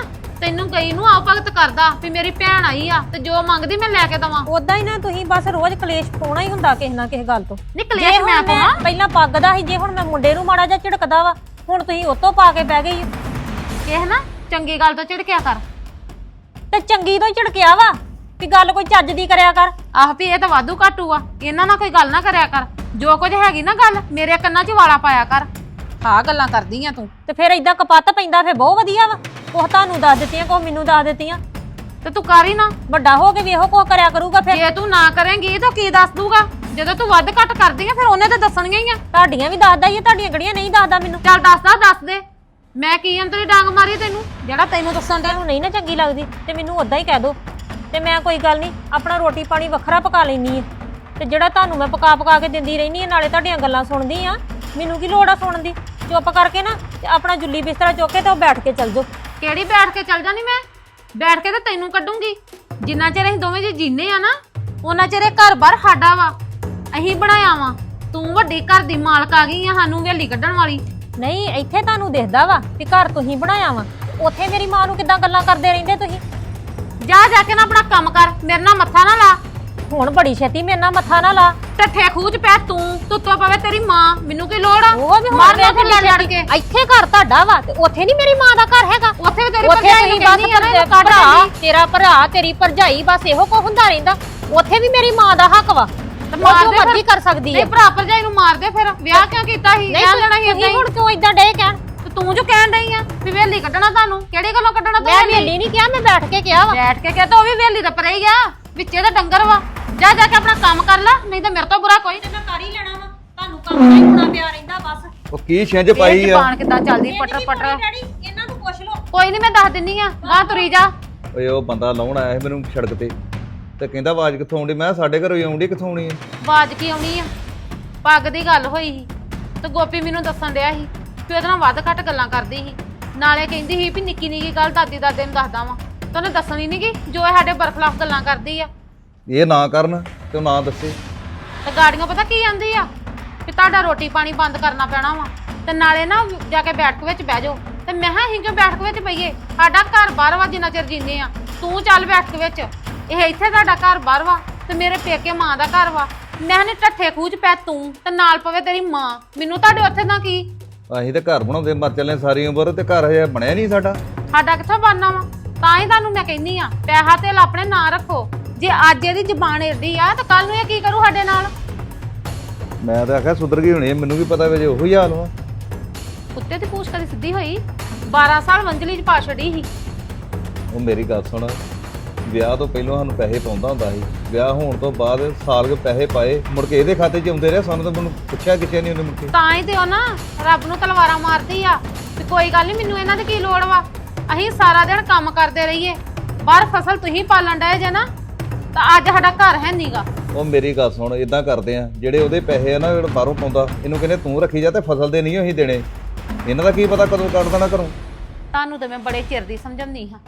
ਤੈਨੂੰ ਗਈ ਨੂੰ ਆਪ ਭਗਤ ਕਰਦਾ ਵੀ ਮੇਰੀ ਭੈਣ ਆਈ ਆ ਤੇ ਜੋ ਮੰਗਦੀ ਮੈਂ ਲੈ ਕੇ ਦਵਾਂ। ਉਦਾਂ ਹੀ ਨਾ ਤੁਸੀਂ ਬਸ ਰੋਜ਼ ਕਲੇਸ਼ ਪਾਉਣਾ ਹੀ ਹੁੰਦਾ ਕਿਸੇ ਨਾ ਕਿਸੇ ਗੱਲ ਤੋਂ। ਨੀ ਜੇ ਕਲੇਸ਼ ਹੁਣ ਮੈਂ ਪਾਵਾਂ। ਪਹਿਲਾਂ ਪੱਗਦਾ ਸੀ ਜੇ ਹੁਣ ਮੈਂ ਮੁੰਡੇ ਨੂੰ ਮਾੜਾ ਜਿਹਾ ਝਿੜਕਦਾ ਵਾ ਹੁਣ ਤੁਸੀਂ ਉਤੋਂ ਪਾ ਕੇ ਬਹਿ ਗਈ ਕਿਹ ਨਾ ਚੰਗੀ ਗੱਲ ਤੋਂ ਝਿੜਕਿਆ ਕਰ। ਤੇ ਚੰਗੀ ਤੋਂ ਹੀ ਝਿੜਕਿਆ ਵਾ ਵੀ ਗੱਲ ਕੋਈ ਚੱਜ ਦੀ ਕਰਿਆ ਕਰ। ਆਹ ਵੀ ਇਹ ਤਾਂ ਵਾਧੂ ਘਾਟੂ ਆ। ਇਹਨਾਂ ਨਾਲ ਕੋਈ ਗੱਲ ਨਾ ਕਰਿਆ ਕਰ। ਜੋ ਕੁਝ ਹੈਗੀ ਨਾ ਗੱਲ ਮੇਰੇ ਕੰਨਾਂ 'ਚ ਵਾਲਾ ਪਾਇਆ ਕਰ। ਹਾਂ ਗੱਲਾਂ ਕਰਦੀ ਆ ਤੂੰ। ਤੇ ਫਿਰ ਇਦਾਂ ਕਪੱਤ ਪੈਂਦਾ ਫਿਰ ਬਹੁਤ ਵਧੀਆ ਵਾ। ਕੋਹ ਤੁਹਾਨੂੰ ਦੱਸ ਦਿੱਤੀਆਂ ਕੋਹ ਮੈਨੂੰ ਦੱਸ ਦਿੱਤੀਆਂ। ਤੇ ਤੂੰ ਕਰ ਹੀ ਨਾ। ਵੱਡਾ ਹੋ ਕੇ ਵੀ ਇਹੋ ਕੁਛ ਕਰਿਆ ਕਰੂਗਾ ਫਿਰ। ਜੇ ਤੂੰ ਨਾ ਕਰੇਂਗੀ ਤਾਂ ਕੀ ਦੱਸ ਦੂਗਾ? ਜਦੋਂ ਤੂੰ ਵੱਧ ਘੱਟ ਕਰਦੀ ਆ ਫਿਰ ਉਹਨੇ ਤਾਂ ਦੱਸਣੀਆਂ ਹੀ ਆ। ਤੁਹਾਡੀਆਂ ਵੀ ਦੱਸਦਾ ਹੀ ਆ, ਤੁਹਾਡੀਆਂ ਗੜੀਆਂ ਨਹੀਂ ਦੱਸਦਾ ਮੈਨੂੰ। ਚੱਲ ਦੱਸਦਾ ਦੱਸ ਦੇ। ਮੈਂ ਕੀ ਅੰਤਰੀ ਡਾਂਗ ਮਾਰੀ ਤੈਨੂੰ? ਜਿਹੜਾ ਤੈਨੂੰ ਦੱਸਣ ਦਾ ਤੁਹਾਨੂੰ ਨਹੀਂ ਨਾ ਚੰਗੀ ਲੱਗਦੀ। ਤੇ ਮੈਨੂੰ ਉਦਾਂ ਹੀ ਕਹਿ ਦੋ। ਤੇ ਮੈਂ ਕੋਈ ਗੱਲ ਨਹੀਂ ਆਪਣਾ ਰੋਟੀ ਪਾਣੀ ਵੱਖਰਾ ਪਕਾ ਲੈਣੀ ਆ। ਤੇ ਜਿਹੜਾ ਤੁਹਾਨੂੰ ਮੈਂ ਪਕਾ ਪਕਾ ਕੇ ਦਿੰਦੀ ਰਹਿਣੀ ਆ ਨਾਲੇ ਤੁਹਾਡੀਆਂ ਗੱਲਾਂ ਸੁਣਦੀ ਆ। ਮੈਨੂੰ ਕੀ ਲੋੜ ਆ ਸੁਣਨ ਦੀ? ਚੁੱਪ ਕਰਕੇ ਨਾ ਤੇ ਆਪਣਾ ਜੁੱਲੀ ਬਿਸਤਰਾ ਚੁੱਕ ਕੇ ਤੇ ਉਹ ਬੈਠ ਕੇ ਚੱਲ ਜਾਓ। ਕਿਹੜੀ ਬੈਠ ਕੇ ਚੱਲ ਜਾਣੀ ਮੈਂ? ਬੈਠ ਕੇ ਤਾਂ ਤੈਨੂੰ ਕੱਢੂੰਗੀ। ਜਿੰਨਾ ਚਿਰ ਅਸੀਂ ਦੋਵੇਂ ਜੀ ਜੀਨੇ ਆ ਨਾ ਉਹਨਾਂ ਚਿਰ ਇਹ ਘਰ ਬਾਰ ਸਾਡਾ ਵਾ। ਅਸੀਂ ਬਣਾਇਆ ਵਾ। ਤੂੰ ਵੱਡੀ ਘਰ ਦੀ ਮਾਲਕ ਆ ਗਈ ਆ ਸਾਨੂੰ ਵੇਲੀ ਕੱਢਣ ਵਾਲੀ। ਨਹੀਂ ਇੱਥੇ ਤੁਹਾਨੂੰ ਦਿਖਦਾ ਵਾ ਕਿ ਘਰ ਤੁਸੀਂ ਬਣਾਇਆ ਵਾ। ਉੱਥੇ ਮੇਰੀ ਮਾਂ ਨੂੰ ਕਿੱਦਾਂ ਗੱਲਾਂ ਕਰਦੇ ਰਹਿੰਦੇ ਤੁਸੀਂ? ਜਾ ਜਾ ਕੇ ਨਾ ਆਪਣਾ ਕੰਮ ਕਰ। ਮੇਰੇ ਨਾਲ ਮੱਥਾ ਨਾ ਲਾ। ਹੁਣ ਬੜੀ ਛੇਤੀ ਮੇਰੇ ਨਾਲ ਮੱਥਾ ਨਾ ਲਾ। ਟੱਠੇ ਖੂਜ ਪੈ ਤੂੰ ਤੁੱਤੋ ਪਵੇ ਤੇਰੀ ਮਾਂ ਮੈਨੂੰ ਕੀ ਲੋੜ ਆ? ਉਹ ਵੀ ਹੁਣ ਮਾਰਨਾ ਫਿਰ ਲੜ ਲੜ ਕੇ। ਇੱਥੇ ਘਰ ਤੁਹਾਡਾ ਵਾ ਤੇ ਉੱਥੇ ਨਹੀਂ ਮੇਰੀ ਮਾਂ ਦਾ ਘਰ ਹੈਗਾ। ਉੱਥੇ ਵੀ ਤੇਰੀ ਉੱਥੇ ਭਰਜਾਈ ਤੁਸੀਂ ਨੂੰ ਕਹਿੰਦੀ ਆ ਨਾ ਇਹਨੂੰ ਬਸ ਕੱਢ ਭਰਾ ਲੈਂਦੀ। ਤੇਰਾ ਭਰਾ ਤੇਰੀ ਭਰਜਾਈ ਬਸ ਇਹੋ ਕੋ ਹੁੰਦਾ ਰਹਿੰਦਾ। ਉੱਥੇ ਵੀ ਮੇਰੀ ਮਾਂ ਦਾ ਹੱਕ ਵਾ। ਤੇ ਉਹ ਮਾਰ ਜੋ ਦੇ ਫਿਰ। ਮਰਜ਼ੀ ਕਰ ਸਕਦੀ ਹੈ ਨਹੀਂ ਭਰਾ ਭਰਜਾਈ ਨੂੰ ਮਾਰ ਦੇ ਫਿਰ। ਵਿਆਹ ਕਿਉਂ ਕੀਤਾ ਸੀ? ਨਹੀਂ ਵਿਆਹ ਲੈਣਾ ਸੀ ਤੁਸੀਂ ਏਦਾਂ ਹੀ? ਹੁਣ ਕਿਉਂ ਇਦਾਂ ਡੇ ਕਹਿਣ? ਤੇ ਤੂੰ ਜੋ ਕਹਿਣ ਡਈ ਆ ਵੀ ਵੇਲੀ ਕੱਢਣਾ ਤੁਹਾਨੂੰ। ਕਿਹੜੀ ਗੱਲੋਂ ਕੱਢਣਾ ਮੈਂ ਵੇਲੀ? ਵੇਲੀ ਨਹੀਂ ਕਿਹਾ ਮੈਂ ਬੈਠ ਕੇ ਕਿਹਾ ਵਾ। ਬੈਠ ਕੇ ਕਹਤਾ ਉਹ ਵੀ ਵੇਲੀ ਦਾ ਪਰੇ ਹੀ ਆ। ਵਿੱਚੇ ਦਾ ਡੰਗਰ ਵਾ। ਜਾ ਜਾ ਕੇ ਆਪਣਾ ਕੰਮ ਕਰ ਲੈ ਨਹੀਂ ਤਾਂ ਮੇਰੇ ਤੋਂ ਬੁਰਾ ਕੋਈ। ਨਹੀਂ ਮੈਂ ਕਰ ਹੀ ਲੈਣਾ ਵਾ। ਤੁਹਾਨੂੰ ਕੰਮ ਨਹੀਂ ਹੋਣਾ ਪਿਆ ਰਹਿੰਦਾ ਬਸ। ਉਹ ਕੀ ਛਿੰਝ ਪਾਈ ਆ? ਜ਼ਬਾਨ ਕਿੱਦਾਂ ਚੱਲਦੀ ਪਟਰ ਪਟਰ। ਡੈਡੀ ਇਹਨਾਂ ਨੂੰ ਪੁੱਛ ਲਓ। ਕੋਈ ਨਹੀਂ ਮੈਂ ਦੱਸ ਦਿੰਨੀ ਆ। ਗਾਂ ਤੁਰੀ ਜਾ। ਓਏ ਉਹ ਬੰਦਾ ਲਾਉਣ ਆਇਆ ਸੀ ਮੈਨੂੰ ਸੜਕ ਤੇ। ਤੇ ਕਹਿੰਦਾ ਆਵਾਜ਼ ਕਿੱਥੋਂ ਆਉਂਦੀ? ਮੈਂ ਕਿਹਾ ਸਾਡੇ ਘਰੋਂ ਹੀ ਆਉਂਦੀ ਕਿੱਥੋਂ ਆਉਣੀ ਆ? ਬਾਜ ਕੀ ਆਉਣੀ ਆ? ਪੱਗ ਦੀ ਗੱਲ ਹੋਈ ਸੀ। ਤੇ ਗੋਪੀ ਮੈਨੂੰ ਦੱਸਣ ਡਿਆ ਸੀ ਕਿ ਉਹਦੇ ਨਾਲ ਵੱਧ ਘੱਟ ਗੱਲਾਂ ਕਰਦੀ ਸੀ। ਨਾਲੇ ਕਹਿੰਦੀ ਸੀ ਵੀ ਨਿੱਕੀ ਨਿੱਕੀ ਗੱਲ ਦਾਦੀ ਦਾਦੇ ਨੂੰ ਦੱਸਦਾ ਵਾਂ। ਤੇ ਉਹਨੇ ਦੱਸਣੀ ਨਹੀਂਗੀ ਜੋ ਇਹ ਸਾਡੇ ਬਰਖਲਾਫ ਗੱਲਾਂ ਕਰਦੀ ਆ। ਇਹ ਨਾ ਕਰਨ ਤੇ ਉਹ ਨਾ ਦੱਸੇ। ਤੇ ਗਾੜੀਆਂ ਪਤਾ ਕੀ ਆਂਦੀ ਆ? ਕਿ ਤੁਹਾਡਾ ਰੋਟੀ ਪਾਣੀ ਬੰਦ ਕਰਨਾ ਪੈਣਾ ਵਾ। ਤੇ ਨਾਲੇ ਨਾ ਜਾ ਕੇ ਬੈਠਕ ਵਿੱਚ ਬਹਿ ਜਾਓ। ਤੇ ਮੈਂ ਹਾਂ ਕਿਉਂ ਬੈਠਕ ਵਿੱਚ ਬਈਏ? ਸਾਡਾ ਘਰ ਬਾਹਰ ਵਾ ਜਿੰਨਾ ਚਿਰ ਜੀਂਦੇ ਆ। ਤੂੰ ਚੱਲ ਬੈਠਕ ਵਿੱਚ। ਇਹ ਇੱਥੇ ਤੁਹਾਡਾ ਘਰ ਬਾਹਰ ਵਾ ਤੇ ਮੇਰੇ ਪੇਕੇ ਮਾਂ ਦਾ ਘਰ ਵਾ। ਮੈਂ ਨੇ ਟੱਠੇ ਖੂਜ ਪੈ ਤੂੰ ਤੇ ਨਾਲ ਪਵੇ ਤੇਰੀ ਮਾਂ। ਮੈਨੂੰ ਤੁਹਾਡੇ ਉੱਥੇ ਦਾ ਕੀ? ਅਸੀਂ ਤੇ ਘਰ ਬਣਾਉਂਦੇ ਮਰ ਚੱਲੇ ਸਾਰੀ ਉਮਰ ਤੇ ਘਰ ਹਜੇ ਬਣਿਆ ਨਹੀਂ ਸਾਡਾ। ਸਾਡਾ ਕਿੱਥੋਂ ਬਣਨਾ ਵਾ? ਤਾਂ ਹੀ ਤੁਹਾਨੂੰ ਮੈਂ ਕਹਿੰਨੀ ਆ ਪੈਸਾ ਤੇ ਆਪਣੇ ਨਾਂ ਰੱਖੋ। ਜੇ ਅੱਜ ਇਹਦੀ ਜ਼ਬਾਨ ਏਡੀ ਆ ਤਾਂ ਕੱਲ ਨੂੰ ਇਹ ਕੀ ਕਰੂ ਸਾਡੇ ਨਾਲ? ਮੈਂ ਤਾਂ ਆਖਿਆ ਸੁਧਰ ਗਈ ਹੋਣੀ ਮੈਨੂੰ ਵੀ ਪਤਾ ਵੇ ਜੇ ਉਹੀ ਹਾਲ ਵਾ ਕੁੱਤੇ ਦੀ ਪੂਛ ਕਦੀ ਸਿੱਧੀ ਹੋਈ? 12 ਸਾਲ ਵੰਜਲੀ ਚ ਪਾ ਛੜੀ ਸੀ। ਉਹ ਮੇਰੀ ਗੱਲ ਸੁਣ ਵਿਆਹ ਤੋਂ ਪਹਿਲਾਂ ਸਾਨੂੰ ਪੈਸੇ ਪਾਉਂਦਾ ਹੁੰਦਾ ਸੀ। ਵਿਆਹ ਹੋਣ ਤੋਂ ਬਾਅਦ ਸਾਲ ਕੇ ਪੈਸੇ ਪਾਏ ਮੁੜ ਕੇ ਇਹਦੇ ਖਾਤੇ 'ਚ ਆਉਂਦੇ ਰਹੇ ਸਾਨੂੰ ਤਾਂ ਮੈਨੂੰ ਪੁੱਛਿਆ ਕਿਸੇ ਨਹੀਂ ਉਹਨੇ ਮੁੜ ਕੇ। ਤਾਂ ਹੀ ਤੇ ਉਹ ਨਾ ਰੱਬ ਨੂੰ ਤਲਵਾਰਾਂ ਮਾਰਦੀ ਆ ਤੇ ਕੋਈ ਗੱਲ ਨਹੀਂ ਮੈਨੂੰ ਇਹਨਾਂ ਦੀ ਕੀ ਲੋੜ ਵਾ? ਅਸੀਂ ਸਾਰਾ ਦਿਨ ਕੰਮ ਕਰਦੇ ਰਹੀਏ ਬਾਹਰ ਫਸਲ ਤੁਸੀਂ ਪਾਲਣ ਡਏ ਜੇ ਨਾ ਤਾਂ ਅੱਜ ਸਾਡਾ ਘਰ ਹੈ ਨਹੀਂਗਾ ਉਹ ਮੇਰੀ ਗੱਲ ਸੁਣ ਇਦਾਂ ਕਰਦੇ ਆ। ਜਿਹੜੇ ਉਹਦੇ ਪੈਸੇ ਆ ਨਾ ਜਿਹੜੇ ਬਾਹਰੋਂ ਪਾਉਂਦਾ ਇਹਨੂੰ ਕਹਿੰਦੇ ਤੂੰ ਰੱਖੀ ਜਾ ਤੇ ਫਸਲ ਦੇ ਨਹੀਂ ਉਹੀ ਦੇਣੇ। ਇਹਨਾਂ ਦਾ ਕੀ ਪਤਾ ਕਦੋਂ ਕੱਢ ਦੇਣਾ ਘਰੋਂ। ਤੁਹਾਨੂੰ ਤਾਂ ਮੈਂ ਬੜੇ ਚਿਰ ਦੀ ਸਮਝਾਉਂਦੀ ਹਾਂ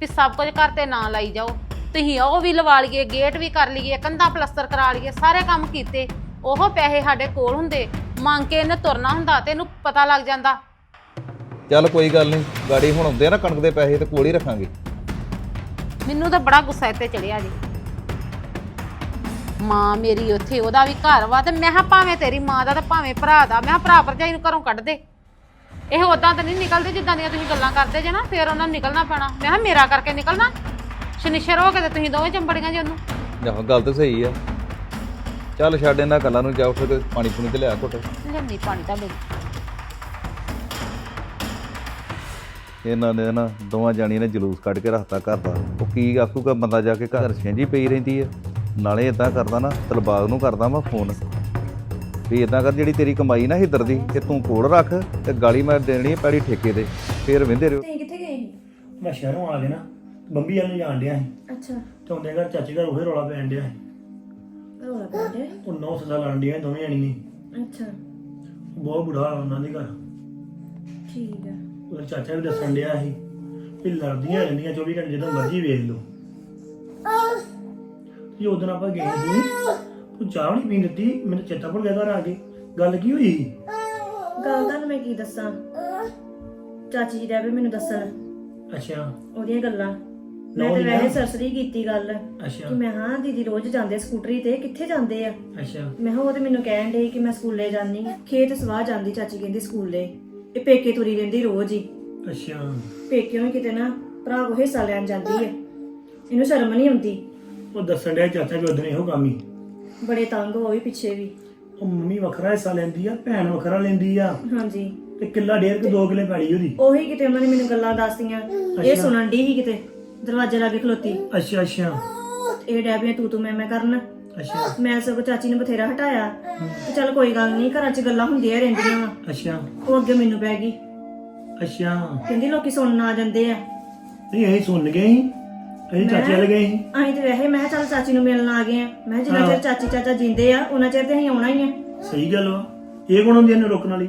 ਵੀ ਸਭ ਕੁਝ ਘਰ ਤੇ ਨਾ ਲਾਈ ਜਾਓ। ਤੁਸੀਂ ਉਹ ਵੀ ਲਵਾ ਲਈਏ ਗੇਟ ਵੀ ਕਰ ਲਈਏ ਕੰਧਾਂ ਪਲਸਤਰ ਕਰਾ ਲਈਏ ਸਾਰੇ ਕੰਮ ਕੀਤੇ। ਉਹ ਪੈਸੇ ਸਾਡੇ ਕੋਲ ਹੁੰਦੇ ਮੰਗ ਕੇ ਇਹਨੇ ਤੁਰਨਾ ਹੁੰਦਾ ਤੇ ਇਹਨੂੰ ਪਤਾ ਲੱਗ ਜਾਂਦਾ। ਚੱਲ ਕੋਈ ਗੱਲ ਨਹੀਂ ਗਾੜੀ ਹੁਣ ਆਉਂਦੇ ਆ ਨਾ ਕਣਕ ਦੇ ਪੈਸੇ ਤੇ ਕੋਲ ਹੀ ਰੱਖਾਂਗੇ। ਮੈਨੂੰ ਤਾਂ ਬੜਾ ਗੁੱਸਾ ਇੱਥੇ ਚੜਿਆ ਜੀ। ਮਾਂ ਮੇਰੀ ਉੱਥੇ ਉਹਦਾ ਵੀ ਘਰ ਵਾ ਤੇ ਮੈਂ ਕਿਹਾ ਭਾਵੇਂ ਤੇਰੀ ਮਾਂ ਦਾ ਤੇ ਭਾਵੇਂ ਭਰਾ ਦਾ ਮੈਂ ਕਿਹਾ ਭਰਾ ਭਰਜਾਈ ਨੂੰ ਘਰੋਂ ਕੱਢ ਦੇ। ਇਹ ਉਦਾਂ ਤਾਂ ਨਹੀਂ ਨਿਕਲਦੇ ਜਿੱਦਾਂ ਦੀਆਂ ਤੁਸੀਂ ਗੱਲਾਂ ਕਰਦੇ ਜੇ ਨਾ ਫਿਰ ਉਹਨਾਂ ਨੂੰ ਨਿਕਲਣਾ ਪੈਣਾ। ਮੈਂ ਕਿਹਾ ਮੇਰਾ ਕਰਕੇ ਨਿਕਲਣਾ। ਸ਼ਨੀਸ਼ਰ ਹੋ ਕੇ ਤੇ ਤੁਸੀਂ ਦੋਵੇਂ ਚੰਬੜੀਆਂ ਜੇ ਉਹਨੂੰ। ਆਹੋ ਗੱਲ ਤਾਂ ਸਹੀ ਆ। ਚੱਲ ਛੱਡ ਇਹਨਾਂ ਗੱਲਾਂ ਨੂੰ ਜਾ ਉੱਠ ਕੇ ਪਾਣੀ ਪੂਣੀ ਤੇ ਲਿਆ ਘੁੱਟ। ਲਿਆਉਂਦੀ ਪਾਣੀ ਤਾਂ ਮੇਰੀ ਇਹਨਾਂ ਨੇ ਨਾ ਦੋਵਾਂ ਜਾਣੀਆਂ ਨੇ ਜਲੂਸ ਕੱਢ ਕੇ ਰੱਖਤਾ ਘਰ ਦਾ। ਉਹ ਕੀ ਆਖੂਗਾ ਬੰਦਾ ਜਾ ਕੇ ਘਰ ਛਿੰਜੀ ਪਈ ਰਹਿੰਦੀ ਆ। ਨਾਲੇ ਇਦਾਂ ਕਰਦਾ ਨਾ ਤਲਬਾਗ ਨੂੰ ਕਰਦਾ ਮੈਂ ਫੋਨ। ਵੀ ਇਦਾਂ ਕਰ ਜਿਹੜੀ ਤੇਰੀ ਕਮਾਈ ਨਾ ਹਿੱਦਰ ਦੀ ਤੇ ਤੂੰ ਕੋਲ ਰੱਖ ਤੇ ਗਾਲੀ ਮੈਂ ਦੇਣੀ ਪੈੜੀ ਠੇਕੇ ਤੇ। ਫੇਰ ਵਿੰਦੇ ਰਹੋ ਤੁਸੀਂ ਕਿੱਥੇ ਗਏ ਸੀ? ਮੈਂ ਸ਼ਹਿਰੋਂ ਆ ਗਿਆ ਨਾ ਬੰਬੀ ਵੱਲ ਨੂੰ ਜਾਣ ਡਿਆ ਸੀ। ਅੱਛਾ। ਤੇ ਹੁੰਦੇ ਘਰ ਚਾਚੇ ਘਰ ਉਹੇ ਰੌਲਾ ਪੈਣ ਡਿਆ ਸੀ। ਰੋਲਾ ਪਾਉਂਦੇ ਉਹ ਨੌ ਸਦਾ ਲੜਨ ਡੀਆਂ ਦੋਵੇਂ ਜਾਣੀ ਨੇ ਅੱਛਾ। ਬਹੁਤ ਬੁਰਾ ਹਾਲ ਉਹਨਾਂ ਦੇ ਘਰ। ਠੀਕ ਆ। ਉਹਦਾ ਚਾਚਾ ਵੀ ਦੱਸਣ ਡਿਆ ਸੀ ਵੀ ਲੜਦੀਆਂ ਰਹਿੰਦੀਆਂ 24 ਘੰਟੇ ਜਦੋਂ ਮਰਜ਼ੀ ਵੇਖ ਲਓ। ਜੀ ਉਦੋਂ ਆਪਾਂ ਗਏ ਸੀ ਤੂੰ ਚਾਹ ਨਹੀਂ ਪੀਣ ਦਿੱਤੀ ਮੈਨੂੰ ਚੇਤਾ ਭੁੱਲ ਗਿਆ ਘਰ ਆ ਕੇ। ਗੱਲ ਕੀ ਹੋਈ? ਗੱਲ ਤੁਹਾਨੂੰ ਮੈਂ ਕੀ ਦੱਸਾਂ? ਚਾਚੀ ਜੀ ਦੇ ਵੀ ਮੈਨੂੰ ਦੱਸਣ। ਅੱਛਾ। ਉਹਦੀਆਂ ਗੱਲਾਂ। ਮੈਂ ਤੇ ਦੀਆਂ? ਵੈਸੇ ਸਰਸਰੀ ਕੀਤੀ ਗੱਲ ਅੱਛਾ। ਕਿ ਮੈਂ ਹਾਂ ਦੀਦੀ ਰੋਜ਼ ਜਾਂਦੇ ਸਕੂਟਰੀ ਤੇ ਕਿੱਥੇ ਜਾਂਦੇ ਆ? ਅੱਛਾ। ਮੈਂ ਕਿਹਾ ਉਹ ਤੇ ਮੈਨੂੰ ਕਹਿਣ ਦੇ ਕਿ ਮੈਂ ਸਕੂਲੇ ਜਾਂਦੀ ਖੇਤ ਸਵਾਹ ਜਾਂਦੀ ਚਾਚੀ ਕਹਿੰਦੀ ਸਕੂਲੇ। ਇਹ ਪੇਕੇ ਤੁਰੀ ਰਹਿੰਦੀ ਰੋਜ਼ ਹੀ। ਅੱਛਾ। ਪੇਕਿਓਂ ਹੀ ਕਿਤੇ ਨਾ ਭਰਾ ਕੋ ਹਿੱਸਾ ਲੈਣ ਜਾਂਦੀ ਹੈ। ਇਹਨੂੰ ਸ਼ਰਮ ਨਹੀਂ ਆਉਂਦੀ। ਉਹ ਦੱਸਣ ਡਿਆ ਚਾਚਾ ਵੀ ਉਦੋਂ ਇਹੋ ਕੰਮ ਹੀ। ਬੜੇ ਤੰਗ ਹੋਈ ਪਿੱਛੇ ਵੀ। ਉਹ ਮੰਮੀ ਵੱਖਰਾ ਹਿੱਸਾ ਲੈਂਦੀ ਆ ਭੈਣ ਵੱਖਰਾ ਲੈਂਦੀ ਆ। ਹਾਂਜੀ। ਤੇ ਕਿੱਲਾ ਡੇਢ ਕਿ 2 ਕਿੱਲੇ ਪੈੜੀ ਉਹਦੀ। ਉਹੀ ਕਿਤੇ ਉਹਨਾਂ ਨੇ ਮੈਨੂੰ ਗੱਲਾਂ ਦੱਸਦੀਆਂ ਇਹ। ਸੁਣਨ ਦੀ ਹੀ ਕਿਤੇ। ਦਰਵਾਜ਼ੇ ਲਾਗੇ ਖਲੋਤੀ। ਅੱਛਾ ਅੱਛਾ। ਇਹ ਡੈਬੀਆਂ ਤੂੰ ਤੂੰ ਮੈਂ ਮੈਂ ਕਰਨ। ਅੱਛਾ। ਮੈਂ ਸਗੋਂ ਚਾਚੀ ਨੂੰ ਬਥੇਰਾ ਹਟਾਇਆ। ਕਿ ਚੱਲ ਕੋਈ ਗੱਲ ਨਹੀਂ ਘਰਾਂ 'ਚ ਗੱਲਾਂ ਹੁੰਦੀਆਂ ਰਹਿੰਦੀਆਂ ਵਾ। ਅੱਛਾ। ਉਹ ਅੱਗੇ ਮੈਨੂੰ ਪੈ ਗਈ। ਅੱਛਾ। ਕਹਿੰਦੀ ਲੋਕੀ ਸੁਣਨ ਆ ਜਾਂਦੇ ਆ। ਨਹੀਂ ਅਸੀਂ ਸੁਣ ਗਏ ਸੀ। ਅਸੀਂ ਚਾਚੇ ਵੱਲ ਗਏ ਸੀ। ਅਸੀਂ ਤੇ ਵੈਸੇ ਮੈਂ ਕਿਹਾ ਚੱਲ ਚਾਚੀ ਨੂੰ ਮਿਲਣ ਆ ਗਏ ਆ। ਮੈਂ ਕਿਹਾ ਜਿੰਨਾ। ਚਿਰ ਚਾਚੀ ਚਾਚਾ ਜਿੰਦੇ ਆ ਉਹਨਾਂ ਚਿਰ ਤੇ ਅਸੀਂ ਆਉਣਾ ਹੀ ਆ। ਸਹੀ ਗੱਲ ਵਾ। ਇਹ ਕੋਣ ਹੁੰਦੀ ਇਹਨੂੰ ਰੋਕਣ ਵਾਲੀ?